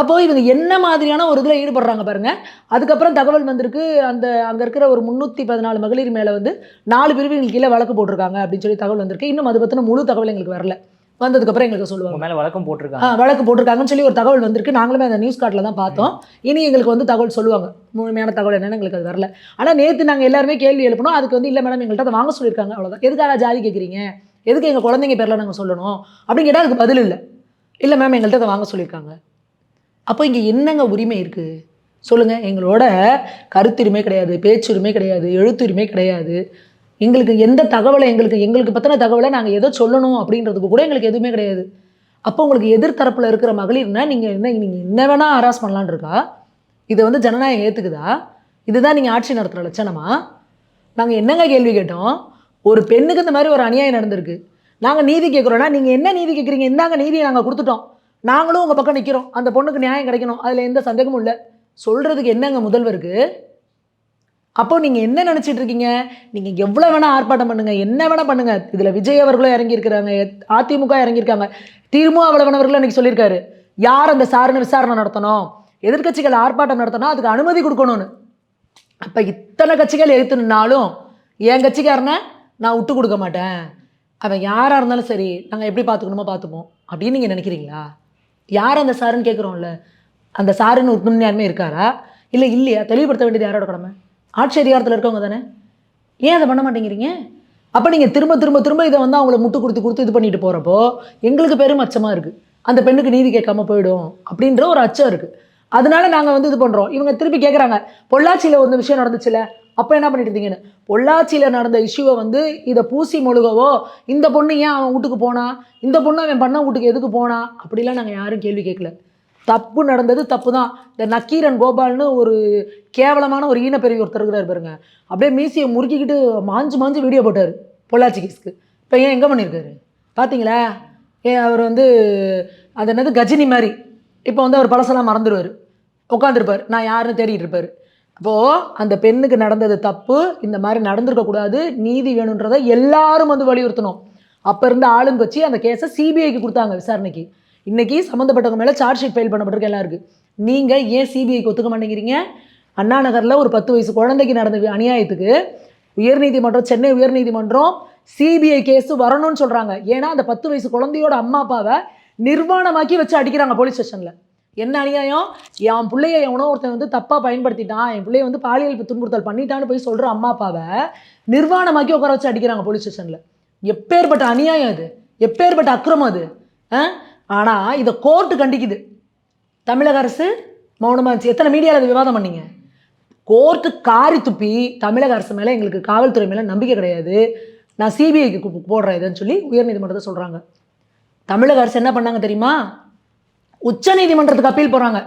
அப்போது இவங்க என்ன மாதிரியான ஒரு இதில் ஈடுபடுறாங்க பாருங்கள் அதுக்கப்புறம் தகவல் வந்திருக்கு. அந்த அங்கே இருக்கிற ஒரு முந்நூற்றி பதினாலு மகளிர் மேலே வந்து நாலு பிரிவுகள் கீழே வழக்கு போட்டிருக்காங்க அப்படின்னு சொல்லி தகவல் வந்திருக்கு. இன்னும் அது பற்றின முழு தகவல் எங்களுக்கு வரல. வந்ததுக்கப்புறம் எங்களுக்கு சொல்லுவாங்க. மேல வழக்கம் போட்டிருக்காங்க. வழக்கு போட்டிருக்காங்கன்னு சொல்லி ஒரு தகவல் வந்திருக்கு. நாங்களுமே அந்த நியூஸ் கார்டில் தான் பார்த்தோம். இனி எங்களுக்கு வந்து தகவல் சொல்லுவாங்க. முழுமையான தகவல் என்னன்னு எங்களுக்கு அது வரல. ஆனால் நேற்று நாங்கள் எல்லாருமே கேள்வி எழுப்பணும் அதுக்கு வந்து இல்லை மேடம் எங்கள்கிட்ட அதை வாங்க சொல்லியிருக்காங்க. அவ்வளோதான் எதுக்காக ஜாதி கேட்குறீங்க எதுக்கு எங்கள் குழந்தைங்க பேரில் நாங்கள் சொல்லணும்? அப்படின்னு கேட்டால் அதுக்கு பதில் இல்லை. இல்லை மேம் எங்கள்கிட்ட அதை வாங்க சொல்லியிருக்காங்க. அப்போ இங்கே என்னங்க உரிமை இருக்குது சொல்லுங்கள் எங்களோட கருத்துரிமை கிடையாது பேச்சுரிமை கிடையாது எழுத்துரிமை கிடையாது. எங்களுக்கு எந்த தகவலை எங்களுக்கு எங்களுக்கு பற்றின தகவலை நாங்கள் எதோ சொல்லணும் அப்படின்றதுக்கு கூட எங்களுக்கு எதுவுமே கிடையாது. அப்போ உங்களுக்கு எதிர்த்தரப்பில் இருக்கிற மகளிர்னா நீங்கள் என்ன நீங்கள் என்ன வேணால் ஹராஸ் பண்ணலான்னு இருக்கா? இதை வந்து ஜனநாயகம் ஏற்றுக்குதா இதுதான் நீங்கள் ஆட்சி நடத்துகிற லட்சணமா? நாங்கள் என்னங்க கேள்வி கேட்டோம்? ஒரு பெண்ணுக்கு இந்த மாதிரி ஒரு அநியாயம் நடந்திருக்கு. நாங்கள் நீதி கேட்குறோன்னா நீங்கள் என்ன நீதி கேட்குறீங்க இந்தாங்க நீதியை நாங்கள் கொடுத்துட்டோம். நாங்களும் உங்கள் பக்கம் நிற்கிறோம் அந்த பொண்ணுக்கு நியாயம் கிடைக்கணும். அதில் எந்த சந்தேகமும் இல்லை. சொல்கிறதுக்கு என்னங்க முதல்வருக்கு? அப்போ நீங்கள் என்ன நினச்சிட்டு இருக்கீங்க? நீங்கள் எவ்வளோ வேணால் ஆர்ப்பாட்டம் பண்ணுங்கள் என்ன வேணால் பண்ணுங்கள் இதில் விஜய் அவர்களும் இறங்கியிருக்கிறாங்க. அதிமுக இறங்கியிருக்காங்க. திமுக அவர்களும் இன்றைக்கி சொல்லியிருக்காரு. யார் அந்த சாருன்னு விசாரணை நடத்தணும்? எதிர்க்கட்சிகள் ஆர்ப்பாட்டம் நடத்தணும் அதுக்கு அனுமதி கொடுக்கணும்னு. அப்போ இத்தனை கட்சிகள் எடுத்து நின்னாலும் என் கட்சிக்காரனை நான் விட்டு கொடுக்க மாட்டேன். அவன் யாராக இருந்தாலும் சரி நாங்கள் எப்படி பார்த்துக்கணுமோ பார்த்துப்போம் அப்படின்னு நீங்கள் நினைக்கிறீங்களா? யார் அந்த சாருன்னு கேட்குறோம்ல அந்த சாருன்னு உண்மையாருமே இருக்காரா? இல்லை இல்லையா? தெளிவுபடுத்த வேண்டியது யாரோட கடமை? ஆட்சி அதிகாரத்தில் இருக்கவங்க தானே? ஏன் அதை பண்ண மாட்டேங்கிறீங்க? அப்போ நீங்கள் திரும்ப திரும்ப திரும்ப இதை வந்து அவங்கள முட்டு கொடுத்து கொடுத்து இது பண்ணிட்டு போகிறப்போ எங்களுக்கு பெரும் அச்சமாக இருக்குது அந்த பெண்ணுக்கு நீதி கேட்காம போயிடும் அப்படின்ற ஒரு அச்சம் இருக்குது அதனால நாங்கள் வந்து இது பண்ணுறோம் இவங்க திருப்பி கேட்குறாங்க பொள்ளாச்சியில் ஒரு விஷயம் நடந்துச்சுல அப்போ என்ன பண்ணிட்டு இருந்தீங்கன்னு? பொள்ளாச்சியில் நடந்த இஷ்யூவை வந்து இதை பூசி மொழுகவோ இந்த பொண்ணு ஏன் அவன் வீட்டுக்கு போனா? இந்த பொண்ணு அவன் பண்ண வீட்டுக்கு எதுக்கு போனா? அப்படிலாம் நாங்கள் யாரும் கேள்வி கேட்கல. தப்பு நடந்தது தப்பு தான் இந்த நக்கீரன் கோபால்னு ஒரு கேவலமான ஒரு ஈனப்பெரிய ஒருத்தர் இருக்கிறார் பாருங்க. அப்படியே மீசியை முறுக்கிக்கிட்டு மாஞ்சு மாஞ்சு வீடியோ போட்டார் பொள்ளாச்சி கேஸ்க்கு இப்போ ஏன் எங்கே பண்ணியிருக்காரு பார்த்தீங்களா ஏன் அவர் வந்து அது என்னது கஜினி மாதிரி. இப்போ வந்து அவர் பழசெல்லாம் மறந்துடுவார் உட்காந்துருப்பார் நான் யாருன்னு தேடிட்டு இருப்பார் அப்போது அந்த பெண்ணுக்கு நடந்தது தப்பு இந்த மாதிரி நடந்திருக்கக்கூடாது நீதி வேணுன்றதை எல்லாரும் வந்து வலியுறுத்தணும். அப்போ இருந்த ஆளுங்கட்சி அந்த கேஸை சிபிஐக்கு கொடுத்தாங்க விசாரணைக்கு. இன்றைக்கி சம்மந்தப்பட்டவங்க மேலே சார்ஜ் ஷீட் ஃபைல் பண்ணப்பட்டிருக்கு எல்லாம் இருக்குது நீங்கள் ஏன் சிபிஐக்கு ஒத்துக்க மாட்டேங்கிறீங்க? அண்ணா நகரில் ஒரு பத்து வயசு குழந்தைக்கு நடந்த அநியாயத்துக்கு உயர்நீதிமன்றம் சென்னை உயர்நீதிமன்றம் சிபிஐ கேஸ் வரணும்னு சொல்கிறாங்க ஏன்னா அந்த பத்து வயசு குழந்தையோட அம்மா அப்பாவை நிர்வாணமாக்கி வச்சு அடிக்கிறாங்க போலீஸ் ஸ்டேஷனில் என்ன அநியாயம்? என் பிள்ளைய எவனோ ஒருத்தன் வந்து தப்பாக பயன்படுத்திட்டான். என் பிள்ளைய வந்து பாலியல் துன்புறுத்தல் பண்ணிட்டான்னு போய் சொல்கிற அம்மா அப்பாவை நிர்வாணமாக்கி உட்கார வச்சு அடிக்கிறாங்க போலீஸ் ஸ்டேஷனில் எப்பேற்பட்ட அநியாயம் அது? எப்பேற்பட்ட அக்கிரமம் அது? ஆனால் இதை கோர்ட்டு கண்டிக்குது. தமிழக அரசு மௌனமாக இருந்துச்சு. எத்தனை மீடியாவில் அது விவாதம் பண்ணீங்க? கோர்ட்டு காரி துப்பி தமிழக அரசு மேலே எங்களுக்கு காவல்துறை மேலே நம்பிக்கை கிடையாது. நான் சிபிஐக்கு போடுறேன் இதுன்னு சொல்லி உயர்நீதிமன்றத்தை சொல்கிறாங்க தமிழக அரசு என்ன பண்ணாங்க தெரியுமா? உச்ச நீதிமன்றத்துக்கு அப்பீல் போகிறாங்க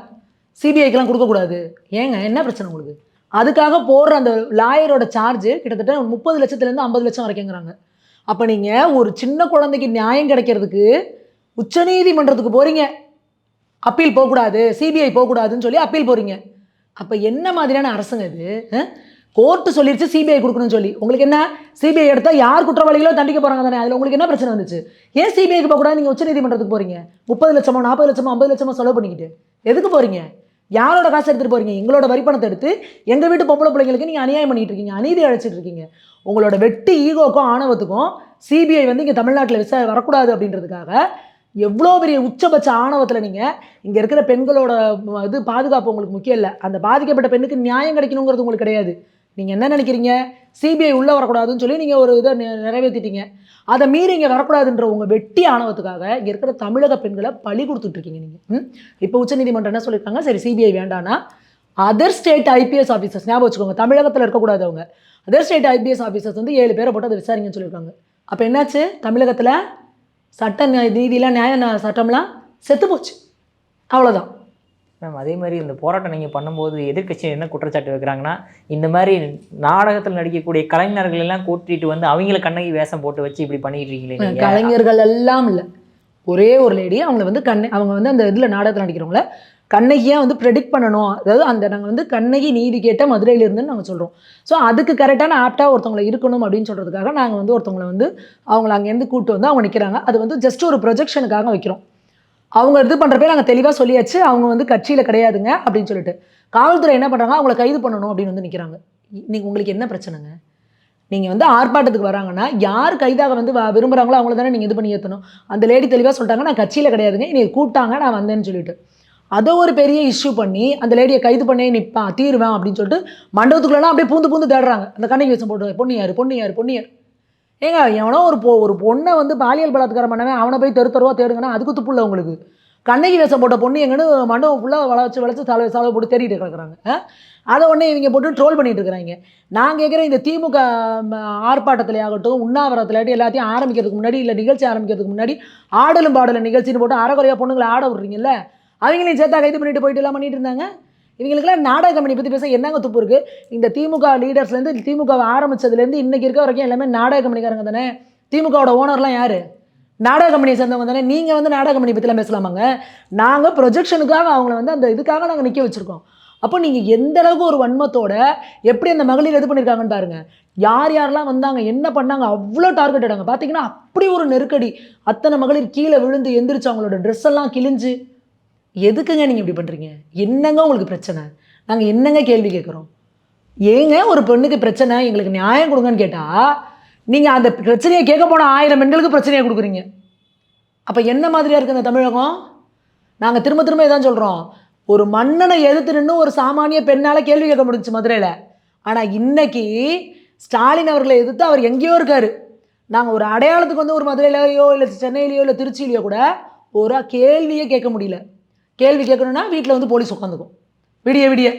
சிபிஐக்கெலாம் கொடுக்கக்கூடாது ஏங்க என்ன பிரச்சனை உங்களுக்கு? அதுக்காக போடுற அந்த லாயரோட சார்ஜ் கிட்டத்தட்ட முப்பது லட்சத்துலேருந்து ஐம்பது லட்சம் வரைக்குங்கிறாங்க அப்போ நீங்கள் ஒரு சின்ன குழந்தைக்கு நியாயம் கிடைக்கிறதுக்கு உச்சநீதிமன்றத்துக்கு போகிறீங்க அப்பீல் போகக்கூடாது சிபிஐ போகக்கூடாதுன்னு சொல்லி அப்பீல் போகிறீங்க அப்போ என்ன மாதிரியான அரசுங்க இது? கோர்ட்டு சொல்லிடுச்சு சிபிஐ கொடுக்கணும்னு சொல்லி. உங்களுக்கு என்ன? சிபிஐ எடுத்தால் யார் குற்றவாளிகளோ தண்டிக்க போகிறாங்க தானே? அதில் உங்களுக்கு என்ன பிரச்சனை வந்துச்சு? ஏன் சிபிஐக்கு போகக்கூடாது? நீங்கள் உச்சநீதிமன்றத்துக்கு போகிறீங்க முப்பது லட்சமோ நாற்பது லட்சமோ ஐம்பது லட்சமோ செலவு பண்ணிக்கிட்டு. எதுக்கு போகிறீங்க யாரோட காசு எடுத்துகிட்டு போகிறீங்க எங்களோட வரி பணத்தை எடுத்து எங்கள் வீட்டு பொம்பளை பிள்ளைங்களுக்கு நீங்கள் அநியாயம் பண்ணிட்டு இருக்கீங்க அநீதி அழைச்சிட்டு இருக்கீங்க. உங்களோட வெட்டி ஈகோக்கும் ஆணவத்துக்கும் சிபிஐ வந்து இங்கே தமிழ்நாட்டில் விசாரி வரக்கூடாது அப்படின்றதுக்காக எவ்வளோ பெரிய உச்சபட்ச ஆணவத்தில் நீங்கள் இங்கே இருக்கிற பெண்களோட இது பாதுகாப்பு உங்களுக்கு முக்கியம் இல்லை. அந்த பாதிக்கப்பட்ட பெண்ணுக்கு நியாயம் கிடைக்கணுங்கிறது உங்களுக்கு கிடையாது. நீங்கள் என்ன நினைக்கிறீங்க? சிபிஐ உள்ளே வரக்கூடாதுன்னு சொல்லி நீங்கள் ஒரு இதை நிறைவேற்றிட்டீங்க அதை மீறி இங்கே வரக்கூடாதுன்ற உங்கள் வெட்டி ஆணவத்துக்காக இங்கே இருக்கிற தமிழக பெண்களை பழி கொடுத்துட்ருக்கீங்க நீங்கள் இப்போ உச்சநீதிமன்றம் என்ன சொல்லியிருக்காங்க? சரி சிபிஐ வேண்டானா அதர் ஸ்டேட் ஐபிஎஸ் ஆஃபீஸர்ஸ் ஞாபகம் வச்சுக்கோங்க தமிழகத்தில் இருக்கக்கூடாது அவங்க. அதர் ஸ்டேட் ஐபிஎஸ் ஆஃபீஸர்ஸ் வந்து ஏழு பேரை போட்டு அதை விசாரிங்கன்னு சொல்லியிருக்காங்க. அப்போ என்னாச்சு? தமிழகத்தில் சட்ட நீதியெலாம் நியாய சட்டம்லாம் செத்து போச்சு. அவ்வளோதான் மேம் அதே மாதிரி இந்த போராட்டம் நீங்கள் பண்ணும்போது எதிர்க்கட்சி என்ன குற்றச்சாட்டு வைக்கிறாங்கன்னா இந்த மாதிரி நாடகத்தில் நடிக்கக்கூடிய கலைஞர்கள் எல்லாம் கூட்டிட்டு வந்து அவங்கள கண்ணகி வேஷம் போட்டு வச்சு இப்படி பண்ணிட்டு இருக்கீங்களே. கலைஞர்கள் எல்லாம் இல்லை. ஒரே ஒரு லேடி அவங்கள வந்து கண்ணை அவங்க வந்து அந்த இதில் நாடகத்தில் நடிக்கிறவங்கள கண்ணகியாக வந்து ப்ரெடிக்ட் பண்ணணும். அதாவது அந்த நாங்கள் வந்து கண்ணகி நீதி கேட்ட மதுரையில நாங்கள் சொல்கிறோம் ஸோ அதுக்கு கரெக்டான ஆப்டாக ஒருத்தவங்களை இருக்கணும் அப்படின்னு சொல்கிறதுக்காக நாங்கள் வந்து ஒருத்தவங்களை வந்து அவங்கள அங்கேருந்து கூப்பிட்டு வந்து அவங்க நிற்கிறாங்க அது வந்து ஜஸ்ட் ஒரு ப்ரொஜெக்ஷனுக்காக வைக்கிறோம். அவங்க இது பண்ணுறப்ப நாங்கள் தெளிவாக சொல்லியாச்சு. அவங்க வந்து கட்சியில் கிடையாதுங்க அப்படின்னு சொல்லிட்டு. காவல்துறை என்ன பண்ணுறாங்க அவங்கள கைது பண்ணணும் அப்படின்னு வந்து நிற்கிறாங்க நீங்கள் உங்களுக்கு என்ன பிரச்சனைங்க? நீங்கள் வந்து ஆர்ப்பாட்டத்துக்கு வராங்கன்னா யார் கைதாக வந்து விரும்புகிறாங்களோ அவங்கள தானே நீங்கள் இது பண்ணி ஏற்றணும் அந்த லேடி தெளிவாக சொல்லிட்டாங்க நான் கட்சியில் கிடையாதுங்க என்னை கூப்பிட்டாங்க நான் வந்தேன்னு சொல்லிட்டு. அதை ஒரு பெரிய இஷ்யூ பண்ணி அந்த லேடியை கைது பண்ணே நிற்பான் தீருவேன் அப்படின்னு சொல்லிட்டு மண்டபத்துக்குள்ளனா அப்படியே பூந்து பூந்து தேடுறாங்க. அந்த கண்ணகி வச்சம் போட்டு பொண்ணு யார்? பொண்ணு யார்? பொண்ணு யார்? ஏங்க எவனோ ஒரு பொ ஒரு பொண்ணை வந்து பாலியல் பலாத்காரம் பண்ணவன் அவனை போய் தெரு தெருவா தேடுங்கன்னா அதுக்கு துப்பு இல்லை உங்களுக்கு. கண்ணகி வேஷம் போட்ட பொண்ணு எங்கன்னு மண்டபம் ஃபுல்லாக வளச்சு வளச்சு தலை சாலை போட்டு தேடிட்டு கிடக்குறாங்க. அதை உடனே இவங்க போட்டு ட்ரோல் பண்ணிட்டு இருக்கிறாங்க. நான் கேட்குறேன் இந்த திமுக ஆர்ப்பாட்டத்திலே ஆகட்டும் உண்ணாவிரத்துலாட்டி எல்லாத்தையும் ஆரம்பிக்கிறதுக்கு முன்னாடி இல்லை நிகழ்ச்சி ஆரம்பிக்கிறதுக்கு முன்னாடி ஆடலும் பாடலும் நிகழ்ச்சின்னு போட்டு அறகுறையாக பொண்ணுங்களை ஆட விட்றீங்கல்ல? அவங்களையும் சேர்த்தா கைது பண்ணிட்டு போயிட்டு எல்லாம் பண்ணிட்டு இருந்தாங்க. இவங்களுக்குலாம் நாடக கம்பெனி பற்றி பேச என்னங்க துப்பு இருக்குது இந்த திமுக லீடர்ஸ்லேருந்து திமுக ஆரம்பிச்சதுலேருந்து இன்றைக்கி இருக்க வரைக்கும் எல்லாமே நாடக கம்பெனிக்காரங்க தானே? திமுகவோட ஓனர்லாம் யார்? நாடக கம்பெனியை சேர்ந்தவங்க தானே? நீங்கள் வந்து நாடக கம்பெனி பற்றிலாம் பேசலாமாங்க? நாங்கள் ப்ரொஜெக்ஷனுக்காக அவங்கள வந்து அந்த இதுக்காக நாங்கள் நிற்க வச்சுருக்கோம். அப்போ நீங்கள் எந்த அளவுக்கு ஒரு வன்மத்தோட எப்படி அந்த மகளிர் இது பண்ணியிருக்காங்கன்னு பாருங்க. யார் யாரெல்லாம் வந்தாங்க என்ன பண்ணாங்க அவ்வளோ டார்கெட் இடாங்க பார்த்தீங்கன்னா அப்படி ஒரு நெருக்கடி அத்தனை மகளிர் கீழே விழுந்து எந்திரிச்சு அவங்களோட ட்ரெஸ் எல்லாம் கிழிஞ்சு எதுக்குங்க நீங்கள் இப்படி பண்ணுறீங்க என்னங்க உங்களுக்கு பிரச்சனை? நாங்கள் என்னங்க கேள்வி கேட்குறோம் ஏங்க ஒரு பெண்ணுக்கு பிரச்சனை எங்களுக்கு நியாயம் கொடுங்கன்னு கேட்டால் நீங்கள் அந்த பிரச்சனையை கேட்க போன ஆயிரம் பெண்களுக்கு பிரச்சனையை கொடுக்குறீங்க. அப்போ என்ன மாதிரியாக இருக்குது இந்த தமிழகம்? நாங்கள் திரும்ப திரும்ப இதான் சொல்கிறோம் ஒரு மன்னனை எதிர்த்து நின்று ஒரு சாமானிய பெண்ணால் கேள்வி கேட்க முடிஞ்சுச்சு மதுரையில். ஆனால் இன்னைக்கு ஸ்டாலின் அவர்களை எதிர்த்து அவர் எங்கேயோ இருக்கார். நாங்கள் ஒரு அடையாளத்துக்கு வந்து ஒரு மதுரையிலையோ இல்லை சென்னையிலையோ இல்லை திருச்சியிலையோ கூட ஒரு கேள்வியே கேட்க முடியல. கேள்வி கேட்கணுன்னா வீட்டில் வந்து போலீஸ் உட்காந்துக்கும். விடிய விடிய.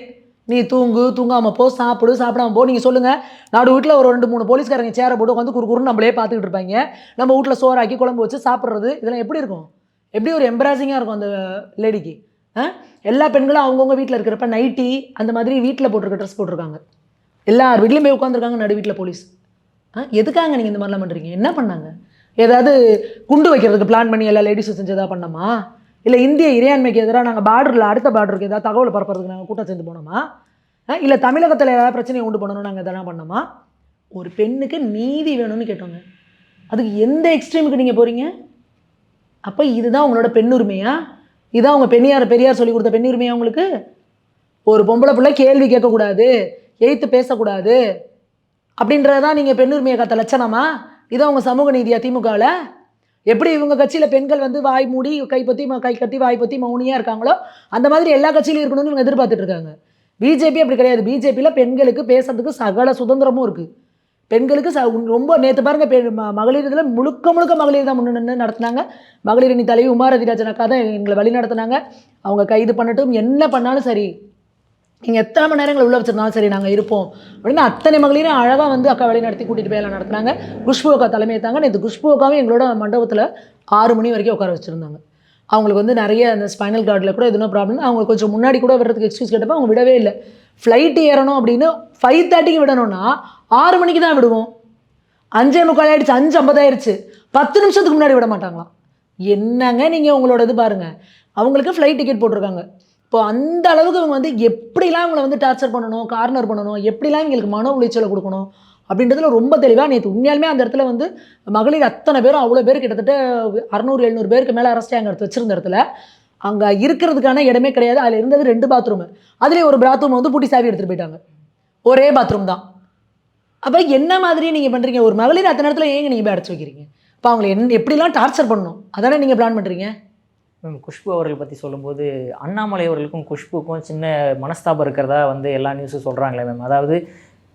நீ தூங்கு தூங்காமல் போ சாப்பிடு சாப்பிடாம போ நீங்கள் சொல்லுங்கள் நாடு வீட்டில் ஒரு ரெண்டு மூணு போலீஸ்காரங்க சேரை போட்டு உட்காந்து குறு குறுன்னு நம்மளே பார்த்துக்கிட்டு இருப்பாங்க. நம்ம வீட்டில் சோறாக்கி குழம்பு வச்சு சாப்பிட்றது இதெல்லாம் எப்படி இருக்கும்? எப்படி ஒரு எம்பாரசிங்காக இருக்கும் அந்த லேடிக்கு ஆ? எல்லா பெண்களும் அவங்கவுங்க வீட்டில் இருக்கிறப்ப நைட்டி அந்த மாதிரி வீட்டில் போட்டிருக்க ட்ரெஸ் போட்டிருக்காங்க. எல்லார் வீட்லேயும் போய் உட்காந்துருக்காங்க நடு வீட்டில் போலீஸ். ஆ? எதுக்காங்க நீங்கள் இந்த மாதிரிலாம் பண்ணுறீங்க என்ன பண்ணாங்க? ஏதாவது குண்டு வைக்கிறதுக்கு பிளான் பண்ணி எல்லா லேடிஸும் செஞ்சதாக பண்ணமா இல்லை இந்திய இறையாண்மைக்கு எதிராக நாங்கள் பார்டரில் அடுத்த பார்டருக்கு ஏதாவது தகவல் பரப்புறதுக்கு நாங்கள் கூட்டம் சேர்ந்து போனோமா? இல்லை தமிழகத்தில் ஏதாவது பிரச்சனையை உண்டு பண்ணணும் நாங்கள் இதெல்லாம் பண்ணோமா? ஒரு பெண்ணுக்கு நீதி வேணும்னு கேட்டோங்க. அதுக்கு எந்த எக்ஸ்ட்ரீமுக்கு நீங்கள் போகிறீங்க அப்போ இதுதான் உங்களோட பெண்ணுரிமையா இதான் உங்கள் பெண்ணியார் பெரியார் சொல்லி கொடுத்த பெண்ணுரிமையா உங்களுக்கு? ஒரு பொம்பளை பிள்ளை கேள்வி கேட்கக்கூடாது எய்த்து பேசக்கூடாது அப்படின்றதான் நீங்கள் பெண்ணுரிமையை காத்த லட்சணமா? இதான் உங்கள் சமூக நீதியா திமுகவில்? எப்படி இவங்க கட்சியில் பெண்கள் வந்து வாய் மூடி கை பற்றி கை கட்டி வாய் பற்றி மௌனியாக இருக்காங்களோ அந்த மாதிரி எல்லா கட்சியிலும் இருக்கணும்னு இவங்க எதிர்பார்த்துட்டு இருக்காங்க. பிஜேபி அப்படி கிடையாது. பிஜேபியில் பெண்களுக்கு பேசுறதுக்கு சகல சுதந்திரமும் இருக்குது பெண்களுக்கு ச ரொம்ப நேற்று பாருங்கள் பெ மகளிர் இதில் முழுக்க முழுக்க மகளிர் தான் முன்னு நின்று நடத்துனாங்க. மகளிர் அணி தலைவி உமாரதிராஜன் அக்கா தான் எங்களை வழி நடத்தினாங்க. அவங்க கைது பண்ணட்டும் என்ன பண்ணாலும் சரி. நீங்கள் எத்தனை மணி நேரங்கள் உள்ளே வச்சிருந்தாலும் சரி நாங்கள் இருப்போம். அப்படின்னு அத்தனை மகளிரும் அழகாக வந்து அக்கா வழி நடத்தி கூட்டிகிட்டு போய் எல்லாம் நடத்துனாங்க. குஷ்பு அக்கா தலைமை தாங்க நேற்று குஷ்பு அக்காவும் எங்களோட மண்டபத்தில் ஆறு மணி வரைக்கும் உட்கார வச்சுருந்தாங்க. அவங்களுக்கு வந்து நிறைய அந்த ஸ்பைனல் கார்டில் கூட எதுவும் ப்ராப்ளம் அவங்க கொஞ்சம் முன்னாடி கூட வர்றதுக்கு எக்ஸ்கியூஸ் கேட்டப்போ அவங்க விடவே இல்லை. ஃப்ளைட் ஏறணும் அப்படின்னு ஃபைவ் தேர்ட்டிக்கு விடணும்னா ஆறு மணிக்கு தான் விடுவோம். அஞ்சே முக்கால் ஆயிடுச்சு அஞ்சு ஐம்பதாயிடுச்சு பத்து நிமிஷத்துக்கு முன்னாடி விட மாட்டாங்களாம். என்னங்க நீங்கள் உங்களோட இது பாருங்க. அவங்களுக்கு ஃப்ளைட் டிக்கெட் போட்டிருக்காங்க. இப்போ அந்த அளவுக்கு இவங்க வந்து எப்படிலாம் இவங்களை வந்து டார்ச்சர் பண்ணணும் கார்னர் பண்ணணும் எப்படிலாம் இவங்களுக்கு மன உளைச்சலை கொடுக்கணும் அப்படின்றதுல ரொம்ப தெளிவாக நேற்று உண்மையாலுமே அந்த இடத்துல வந்து மகளிர் அத்தனை பேரும் அவ்வளோ பேர் கிட்டத்தட்ட அறநூறு எழுநூறு பேருக்கு மேலே அரெஸ்ட் அங்கே எடுத்து வச்சிருந்த இடத்துல அங்கே இருக்கிறதுக்கான இடமே கிடையாது. அதில் இருந்தது ரெண்டு பாத்ரூமு அதுலேயே ஒரு பாத்ரூம் வந்து பூட்டி சாவி எடுத்துகிட்டு போயிட்டாங்க. ஒரே பாத்ரூம் தான். அப்போ என்ன மாதிரி நீங்கள் பண்ணுறீங்க ஒரு மகளிர் அத்தனை இடத்துல ஏங்க நீங்கள் போய் அடைச்சி வைக்கிறீங்க? இப்போ அவங்களை என் எப்படிலாம் டார்ச்சர் பண்ணணும்? அதானே நீங்கள் பிளான் பண்ணுறீங்க குஷ்பு அவர்கள் பற்றி சொல்லும்போது அண்ணாமலை அவர்களுக்கும் குஷ்புக்கும் சின்ன மனஸ்தாபம் இருக்கிறதா வந்து எல்லா நியூஸும் சொல்கிறாங்களே மேம் அதாவது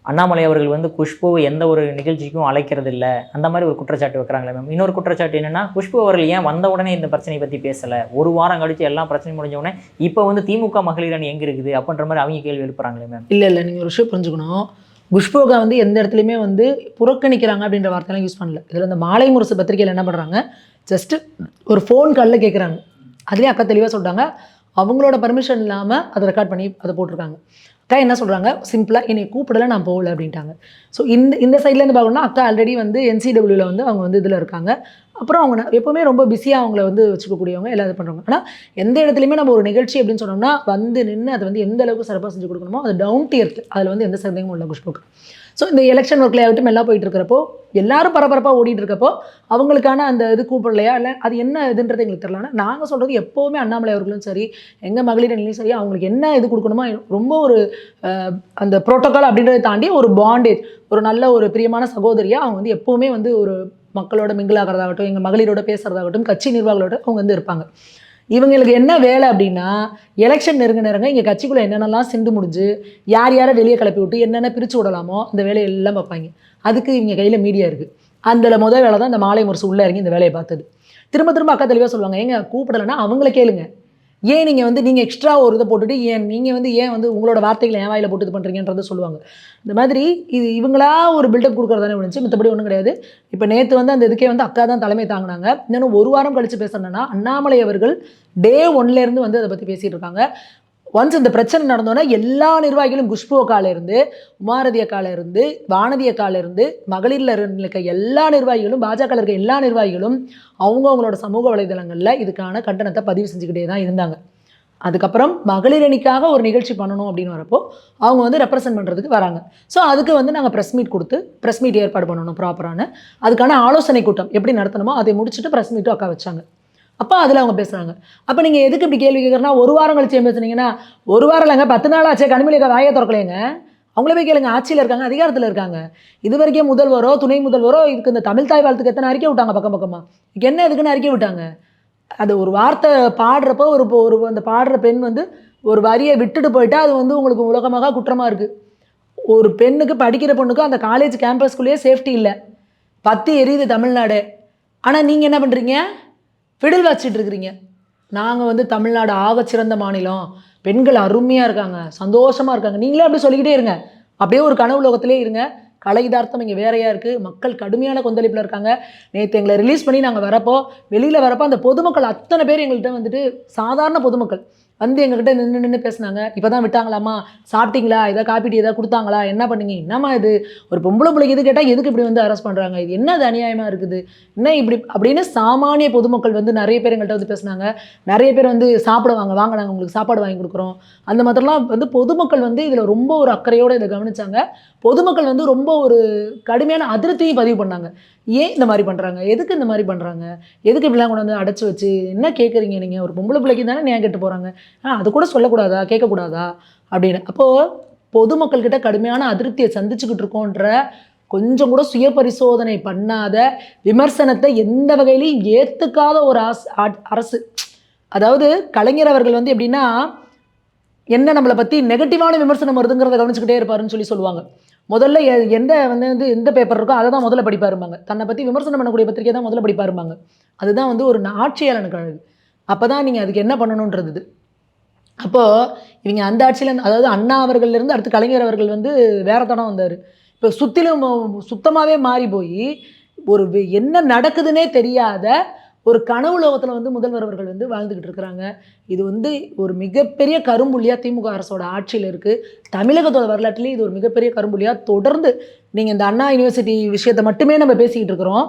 அண்ணாமலை அவர்கள் வந்து குஷ்புவை எந்த ஒரு நிகழ்ச்சிக்கும் அழைக்கிறது இல்லை அந்த மாதிரி ஒரு குற்றச்சாட்டு வைக்கிறாங்களே மேம் இன்னொரு குற்றச்சாட்டு என்னென்னா குஷ்பு அவர்கள் ஏன் வந்த உடனே இந்த பிரச்சனையை பற்றி பேசலை? ஒரு வாரம் கழித்து எல்லா பிரச்சனையும் முடிஞ்ச உடனே இப்போ வந்து திமுக மகளிர் அணி எங்கே இருக்குது? அப்படின்ற மாதிரி அவங்க கேள்வி எழுப்புறாங்களே மேம் இல்லை இல்லை நீங்கள் ஒரு விஷயம் புரிஞ்சுக்கணும். குஷ்போகா வந்து எந்த இடத்துலையுமே வந்து புறக்கணிக்கிறாங்க அப்படின்ற வார்த்தையெல்லாம் யூஸ் பண்ணல. இதில் இந்த மாலை முரசு பத்திரிகையில் என்ன பண்ணுறாங்க ஜஸ்ட்டு ஒரு ஃபோன் காலில் கேட்குறாங்க அதுலேயும் அக்கா தெளிவாக சொல்கிறாங்க அவங்களோட பர்மிஷன் இல்லாமல் அதை ரெக்கார்ட் பண்ணி அதை போட்டிருக்காங்க. அக்கா என்ன சொல்கிறாங்க சிம்பிளாக என்னை கூப்பிடல நான் போகல அப்படின்ட்டாங்க. ஸோ இந்த இந்த சைட்லேருந்து பார்க்கணும்னா அக்கா ஆல்ரெடி வந்து என்சிடபிள்யூவில் வந்து அவங்க வந்து இதில் இருக்காங்க. அப்புறம் அவங்க எப்போவுமே ரொம்ப பிஸியாக அவங்கள வந்து வச்சுக்கக்கூடியவங்க எல்லாம் இது பண்ணுறவங்க ஆனால் எந்த இடத்துலையுமே நம்ம ஒரு நிகழ்ச்சி அப்படின்னு சொன்னோம்னா வந்து நின்று அதை வந்து எந்த அளவுக்கு சிறப்பாக செஞ்சு கொடுக்கணுமோ அது டவுன் டியர்த்து அதில் வந்து எந்த சந்தேகமும் இல்லை குஷ்புக்கு. ஸோ இந்த எலெக்ஷன் ஒர்க்கில் ஆகட்டும் எல்லாம் போயிட்டு இருக்கிறப்போ எல்லாரும் பரபரப்பாக ஓடிட்டு இருக்கப்போ அவங்களுக்கான அந்த இது கூப்பிடலையா? இல்லை அது என்ன இதுன்றது எங்களுக்கு தெரியலனா நாங்கள் சொல்கிறது எப்போவுமே அண்ணாமலை அவர்களும் சரி எங்கள் மகளிர் அணிலையும் சரி அவங்களுக்கு என்ன இது கொடுக்கணுமோ ரொம்ப ஒரு அந்த ப்ரோட்டோக்கால் அப்படின்றத தாண்டி ஒரு பாண்டேஜ் ஒரு நல்ல ஒரு பிரியமான சகோதரியாக அவங்க வந்து எப்போவுமே வந்து ஒரு மக்களோட மிங்கிள் ஆகிறதாகட்டும் எங்கள் மகளிரோட பேசுகிறதாகட்டும் கட்சி நிர்வாகிகளோட அவங்க வந்து இருப்பாங்க. இவங்களுக்கு என்ன வேலை அப்படின்னா எலெக்ஷன் நெருங்க நெருங்க இங்கே கட்சிக்குள்ளே என்னென்னலாம் சிந்து முடிஞ்சு யார் யாரை வெளியே கிளப்பி விட்டு என்னென்ன பிரித்து விடலாமோ அந்த வேலையை எல்லாம் பார்ப்பாங்க அதுக்கு இவங்க கையில் மீடியா இருக்குது அதில் முதல் வேலை தான் இந்த மாலை முரசு உள்ளே இறங்கி இந்த வேலையை பார்த்தது. திரும்ப திரும்ப அக்கா தெளிவாக சொல்லுவாங்க எங்கே கூப்பிடலைன்னா அவங்கள கேளுங்க. ஏன் நீங்கள் வந்து நீங்கள் எக்ஸ்ட்ரா ஒரு இதை போட்டுட்டு ஏன் நீங்கள் வந்து ஏன் வந்து உங்களோட வார்த்தைகளை ஏன் வாயில் போட்டு இது பண்ணுறீங்கன்றத சொல்லுவாங்க. இந்த மாதிரி இது இவங்களா ஒரு பில்டப் கொடுக்குறதானே விழுந்துச்சு மற்றபடி ஒன்றும் கிடையாது. இப்போ நேற்று வந்து அந்த இதுக்கே வந்து அக்கா தான் தலைமை தாங்கினாங்க. இன்னும் ஒரு வாரம் கழித்து பேசணுன்னா அண்ணாமலை அவர்கள் டே ஒன்லேருந்து வந்து அதை பற்றி பேசிகிட்டு இருக்காங்க. ஒன்ஸ் இந்த பிரச்சனை நடந்தோன்னா எல்லா நிர்வாகிகளும் குஷ்பு இருந்து உமாரதி அக்கால இருந்து வானதி அக்கால இருந்து மகளிரில் இருக்க எல்லா நிர்வாகிகளும் பாஜக இருக்க எல்லா நிர்வாகிகளும் அவங்க அவங்களோட சமூக வலைதளங்களில் இதுக்கான கண்டனத்தை பதிவு செஞ்சுக்கிட்டே தான் இருந்தாங்க. அதுக்கப்புறம் மகளிர் அணிக்காக ஒரு நிகழ்ச்சி பண்ணணும் அப்படின்னு வரப்போ அவங்க வந்து ரெப்ரசன்ட் பண்ணுறதுக்கு வராங்க. ஸோ அதுக்கு வந்து நாங்கள் ப்ரெஸ் மீட் கொடுத்து ப்ரெஸ் மீட் ஏற்பாடு பண்ணணும் ப்ராப்பரான அதுக்கான ஆலோசனை கூட்டம் எப்படி நடத்தணுமோ அதை முடிச்சுட்டு ப்ரெஸ் மீட்டும் அக்கா வச்சாங்க. அப்போ அதில் அவங்க பேசுகிறாங்க அப்போ நீங்கள் எதுக்கு இப்படி கேள்வி கேட்குறனா ஒரு வாரம் கழிச்சு ஏன் பேசுனீங்கன்னா ஒரு வாரம் இல்லைங்க பத்து நாள் ஆச்சு கனிமொழிக்கா வாயை திறக்கலைங்க. அவங்கள போய் கேளுங்க ஆட்சியில் இருக்காங்க அதிகாரத்தில் இருக்காங்க. இது வரைக்கும் முதல்வரோ துணை முதல்வரோ இதுக்கு இந்த தமிழ் தாய் வாழ்த்துக்கு எத்தனை அறிக்கை விட்டாங்க பக்கம் பக்கமாக இதுக்கு என்ன எதுக்குன்னு அறிக்கை விட்டாங்க? அது ஒரு வார்த்தை பாடுறப்போ ஒரு ஒரு அந்த பாடுற பெண் வந்து ஒரு வரியை விட்டுட்டு போயிட்டா அது வந்து உங்களுக்கு உலகமாக குற்றமாக இருக்குது ஒரு பெண்ணுக்கு படிக்கிற பொண்ணுக்கு அந்த காலேஜ் கேம்பஸ்குள்ளேயே சேஃப்டி இல்லை. பத்து எரியுது தமிழ்நாடு. ஆனால் நீங்கள் என்ன பண்ணுறீங்க ஃபிடில் வச்சுட்டு இருக்கிறீங்க. நாங்கள் வந்து தமிழ்நாடு ஆகச்சிறந்த மாநிலம். பெண்கள் அருமையாக இருக்காங்க. சந்தோஷமாக இருக்காங்க. நீங்களே அப்படியே சொல்லிக்கிட்டே இருங்க. அப்படியே ஒரு கனவு உலகத்திலே இருங்க. கலை இங்கே வேறையாக இருக்குது மக்கள் கடுமையான கொந்தளிப்பில் இருக்காங்க. நேற்று எங்களை ரிலீஸ் பண்ணி நாங்கள் வரப்போ வெளியில் வரப்போ அந்த பொதுமக்கள் அத்தனை பேர் எங்கள்கிட்ட வந்துட்டு சாதாரண பொதுமக்கள். வந்து எங்ககிட்ட நின்று நின்று பேசுனாங்க. இப்போ தான் விட்டாங்களாம்மா? சாப்பிட்டீங்களா? ஏதாவது காப்பீட்டு ஏதாவது கொடுத்தாங்களா? என்ன பண்ணீங்க? என்னம்மா இது? ஒரு பொம்பளை பிள்ளைக்கு இது கேட்டால் எதுக்கு இப்படி வந்து அரெஸ்ட் பண்ணுறாங்க இது என்ன அது அநியாயமாக இருக்குது? என்ன இப்படி அப்படின்னு சாமானிய பொதுமக்கள் வந்து நிறைய பேர் எங்கள்கிட்ட வந்து பேசுனாங்க. நிறைய பேர் வந்து சாப்பிடுவாங்க வாங்க நாங்கள் உங்களுக்கு சாப்பாடு வாங்கி கொடுக்குறோம். அந்த மாதிரிலாம் வந்து பொதுமக்கள் வந்து இதில் ரொம்ப ஒரு அக்கறையோடு இதை கவனிச்சாங்க. பொதுமக்கள் வந்து ரொம்ப ஒரு கடுமையான அதிருப்தியும் பதிவு பண்ணாங்க. ஏன் இந்த மாதிரி பண்ணுறாங்க எதுக்கு இந்த மாதிரி பண்ணுறாங்க எதுக்கு இப்படிலாம் கொண்டு வந்து அடைச்சி வச்சு? என்ன கேட்குறீங்க நீங்கள் ஒரு பொம்பளை பிள்ளைக்கு தானே நியாயம் கேட்டு போகிறாங்க ஆனால் அது கூட சொல்லக்கூடாதா? கேட்கக்கூடாதா? அப்படின்னு. அப்போது பொதுமக்கள்கிட்ட கடுமையான அதிருப்தியை சந்திச்சுக்கிட்டு இருக்கோன்ற கொஞ்சம் கூட சுய பரிசோதனை பண்ணாத விமர்சனத்தை எந்த வகையிலையும் ஏற்றுக்காத ஒரு ஆட்- அரசு. அதாவது கலைஞர் அவர்கள் வந்து எப்படின்னா என்ன நம்மளை பற்றி நெகட்டிவான விமர்சனம் வருதுங்கிறத கவனிச்சுக்கிட்டே இருப்பாருன்னு சொல்லி சொல்லுவாங்க. முதல்ல எ- எந்த வந்து வந்து எந்த பேப்பர் இருக்கோ அதை தான் முதல்ல படிப்பாருமாங்க தன்னை பற்றி விமர்சனம் பண்ணக்கூடிய பத்திரிக்கை தான் முதல்ல படிப்பாருமாங்க அதுதான் வந்து ஒரு ஆட்சியாளனுக்கு அழகு. அப்போ தான் நீங்கள் அதுக்கு என்ன பண்ணணுன்றது அப்போது இவங்க அந்த ஆட்சியில் அதாவது அண்ணா அவர்கள்லேருந்து அடுத்து கலைஞர் அவர்கள் வந்து வேற தடம் வந்தார். இப்போ சுற்றிலும் சுத்தமாகவே மாறி போய் ஒரு என்ன நடக்குதுன்னே தெரியாத ஒரு கனவு லோகத்தில் வந்து முதல்வர் அவர்கள் வந்து வாழ்ந்துக்கிட்டு இருக்கிறாங்க. இது வந்து ஒரு மிகப்பெரிய கரும்புள்ளியாக திமுக அரசோட ஆட்சியில் இருக்குது தமிழகத்தோட வரலாற்றுலேயும் இது ஒரு மிகப்பெரிய கரும்புள்ளியாக தொடர்ந்து நீங்கள் இந்த அண்ணா யூனிவர்சிட்டி விஷயத்தை மட்டுமே நம்ம பேசிக்கிட்டு இருக்கிறோம்.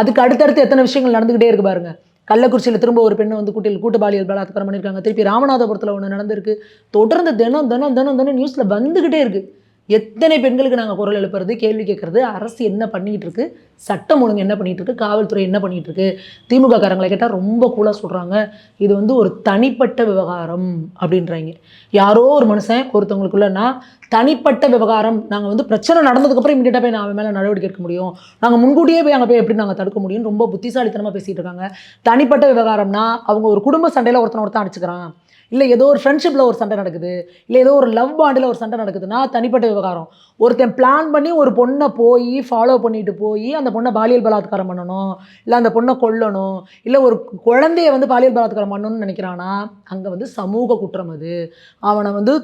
அதுக்கு அடுத்தடுத்து எத்தனை விஷயங்கள் நடந்துக்கிட்டே இருக்கு பாருங்க. கள்ளக்குறிச்சியில் திரும்ப ஒரு பெண்ணை வந்து கூட்டியில் கூட்டு பாலியல் பலாத்காரம் பண்ணியிருக்காங்க. திருப்பி ராமநாதபுரத்தில் ஒன்று நடந்திருக்கு. தொடர்ந்து தினம் தினம் தினம் தினம் நியூஸில் வந்துக்கிட்டே இருக்குது எத்தனை பெண்களுக்கு நாங்கள் குரல் எழுப்புறது கேள்வி கேட்குறது அரசு என்ன பண்ணிகிட்டு இருக்கு சட்டம் ஒழுங்கு என்ன பண்ணிகிட்டு இருக்கு காவல்துறை என்ன பண்ணிகிட்டு இருக்கு திமுக காரங்களை கேட்டால் ரொம்ப கூலாக சொல்கிறாங்க இது வந்து ஒரு தனிப்பட்ட விவகாரம் அப்படின்றாங்க. யாரோ ஒரு மனுஷன் ஒருத்தவங்களுக்குள்ளனா தனிப்பட்ட விவகாரம் நாங்கள் வந்து பிரச்சனை நடந்ததுக்கப்புறம் இமீடியட்டாக போய் நான் அவன் மேலே நடவடிக்கை எடுக்க முடியும். நாங்கள் முன்கூட்டியே போய் அங்கே போய் எப்படி நாங்கள் தடுக்க முடியும்? ரொம்ப புத்திசாலித்தனமாக பேசிகிட்டு இருக்காங்க. தனிப்பட்ட விவகாரம்னா அவங்க ஒரு குடும்ப சண்டையில் ஒருத்தனை ஒருத்தன் அடிச்சுக்கிறான். இல்லை ஏதோ ஒரு ஃப்ரெண்ட்ஷிப்பில் ஒரு சண்டை நடக்குது இல்லை ஏதோ ஒரு லவ் பாண்டில் ஒரு சண்டை நடக்குதுன்னா தனிப்பட்ட விவகாரம். ஒருத்தன் பிளான் பண்ணி ஒரு பொண்ணை போய் ஃபாலோ பண்ணிட்டு போய் அந்த பொண்ணை பாலியல் பலாத்காரம் பண்ணணும் இல்லை அந்த பொண்ணை கொல்லணும் இல்லை ஒரு குழந்தைய வந்து பாலியல் பலாத்காரம் பண்ணணும்னு நினைக்கிறானா? அங்கே வந்து சமூக குற்றம் அது. அவனை வந்து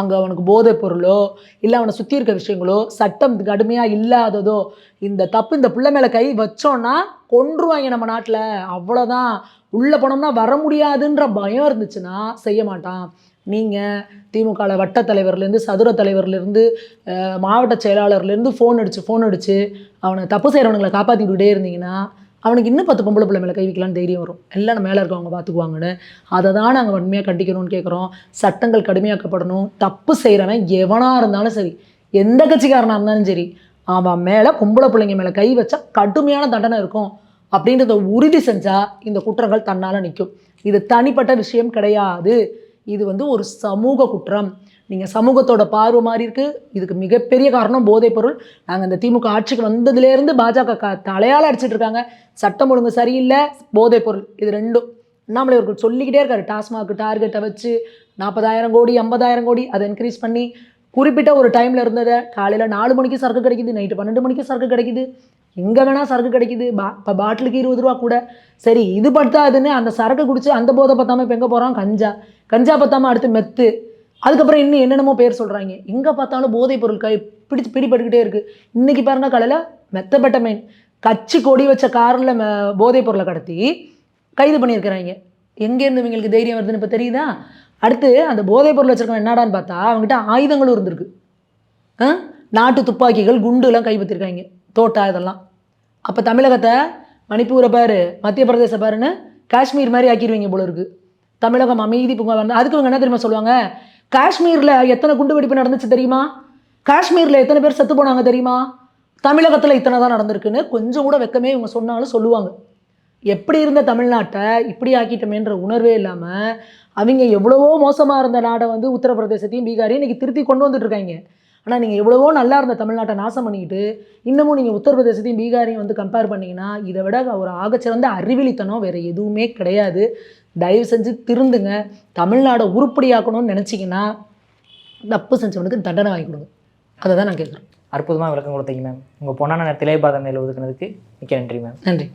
அங்கே அவனுக்கு போதைப் பொருளோ இல்லை அவனை சுற்றி இருக்க விஷயங்களோ சட்டம் கடுமையாக இல்லாததோ இந்த தப்பு இந்த பிள்ளை மேலே கை வச்சோன்னா கொன்றுவாங்க நம்ம நாட்டில். அவ்வளோதான் உள்ளே போனோம்னா வர முடியாதுன்ற பயம் இருந்துச்சுன்னா செய்ய மாட்டான். நீங்கள் திமுகவில் வட்ட தலைவர்லேருந்து சதுர தலைவர்லேருந்து மாவட்ட செயலாளர்லேருந்து ஃபோன் அடித்து ஃபோன் அடித்து அவனை தப்பு செய்கிறவனுங்களை காப்பாற்றிக்கிட்டே இருந்தீங்கன்னா அவனுக்கு இன்னும் பத்து பொம்பளை பிள்ளை மேலே கை தைரியம் வரும். எல்லாம் நம்ம மேலே இருக்கவங்க பார்த்துக்குவாங்கன்னு அதை தான் நாங்கள் வன்மையாக கண்டிக்கணும்னு கேட்குறோம் சட்டங்கள் கடுமையாக்கப்படணும். தப்பு செய்கிறவன் எவனாக இருந்தாலும் சரி எந்த கட்சிக்காரனாக இருந்தாலும் சரி அவன் மேலே பொம்பளை பிள்ளைங்க மேலே கை வச்சா கடுமையான தண்டனை இருக்கும். அப்படின்றத உறுதி செஞ்சால் இந்த குற்றங்கள் தன்னால் நிற்கும் இது தனிப்பட்ட விஷயம் கிடையாது. இது வந்து ஒரு சமூக குற்றம். நீங்கள் சமூகத்தோட பார்வை மாறி இருக்குது இதுக்கு மிகப்பெரிய காரணம் போதைப் பொருள். நாங்கள் இந்த திமுக ஆட்சிக்கு வந்ததுலேருந்து பாஜக க தலையால் அடிச்சிட்டு இருக்காங்க. சட்டம் ஒழுங்கு சரியில்லை போதைப் பொருள். இது ரெண்டும். அண்ணாமலை அவர்கள் சொல்லிக்கிட்டே இருக்காரு. டாஸ்மாக் டார்கெட்டை வச்சு நாற்பதாயிரம் கோடி ஐம்பதாயிரம் கோடி அதை இன்க்ரீஸ் பண்ணி குறிப்பிட்ட ஒரு டைமில் இருந்ததை காலையில் நாலு மணிக்கு சரக்கு கிடைக்குது நைட்டு பன்னெண்டு மணிக்கு சரக்கு கிடைக்குது. எங்கே வேணால் சரக்கு கிடைக்குது. பா இப்போ பாட்டிலுக்கு இருபது ரூபா கூட. சரி இது பத்தாதுன்னு அந்த சரக்கு குடிச்சு அந்த போதை பத்தாமல் இப்போ எங்கே போகிறோம் கஞ்சா. கஞ்சா பத்தாமல் அடுத்து மெத்து. அதுக்கப்புறம் இன்னும் என்னென்னமோ பேர் சொல்கிறாங்க எங்கே பார்த்தாலும் போதைப் பொருள் கை பிடிச்சு பிடிபட்டுக்கிட்டே இருக்குது இன்றைக்கி பாருங்க காலையில் மெத்தப்பட்ட மீன். கட்சி கொடி வச்ச காரில் போதைப் பொருளை கடத்தி கைது பண்ணியிருக்கிறாங்க. எங்கேருந்து இவங்களுக்கு தைரியம் வருதுன்னு இப்போ தெரியுதா? அடுத்து அந்த போதைப் பொருள் வச்சிருக்கவன் என்னடான்னு பார்த்தா அவங்ககிட்ட ஆயுதங்களும் இருந்திருக்கு. நாட்டு துப்பாக்கிகள் குண்டுலாம் கைப்பற்றிருக்காங்க. தோட்டா இதெல்லாம். அப்போ தமிழகத்தை மணிப்பூரை பாரு மத்திய பிரதேச பாருன்னு காஷ்மீர் மாதிரி ஆக்கிடுவீங்க போல இருக்கு. தமிழகம் அமைதி பூங்கா வந்து அதுக்கு இவங்க என்ன தெரியுமா சொல்லுவாங்க? காஷ்மீரில் எத்தனை குண்டு வெடிப்பு நடந்துச்சு தெரியுமா? காஷ்மீரில் எத்தனை பேர் செத்து போனாங்க தெரியுமா? தமிழகத்தில் இத்தனை தான் நடந்திருக்குன்னு கொஞ்சம் கூட வெக்கமே இவங்க சொன்னாலும் சொல்லுவாங்க. எப்படி இருந்த தமிழ்நாட்டை இப்படி ஆக்கிட்டோமேன்ற உணர்வே இல்லாமல் அவங்க எவ்வளவோ மோசமாக இருந்த நாடை வந்து உத்தரப்பிரதேசத்தையும் பீகாரையும் இன்னைக்கு திருத்தி கொண்டு வந்துட்டு இருக்காங்க. ஆனால் நீங்கள் எவ்வளவோ நல்லா இருந்த தமிழ்நாட்டை நாசம் பண்ணிக்கிட்டு இன்னமும் நீங்கள் உத்தரப்பிரதேசத்தையும் பீகாரையும் வந்து கம்பேர் பண்ணீங்கன்னா இதை விட ஒரு ஆகச்சிறந்த அறிவிலித்தனம் வேறு எதுவுமே கிடையாது. தயவு செஞ்சு திருந்துங்க. தமிழ்நாடை உருப்படியாக்கணும்னு நினச்சிங்கன்னா தப்பு செஞ்சவனுக்கு தண்டனை வாங்கி கொடுங்க. அதை தான் நான் கேட்குறேன். அற்புதமாக விளக்கம் கொடுத்தீங்க மேம் உங்கள் பொன்னான திளைபாதம் மேல் ஒதுக்குனதுக்கு மிக்க நன்றி மேம் நன்றி.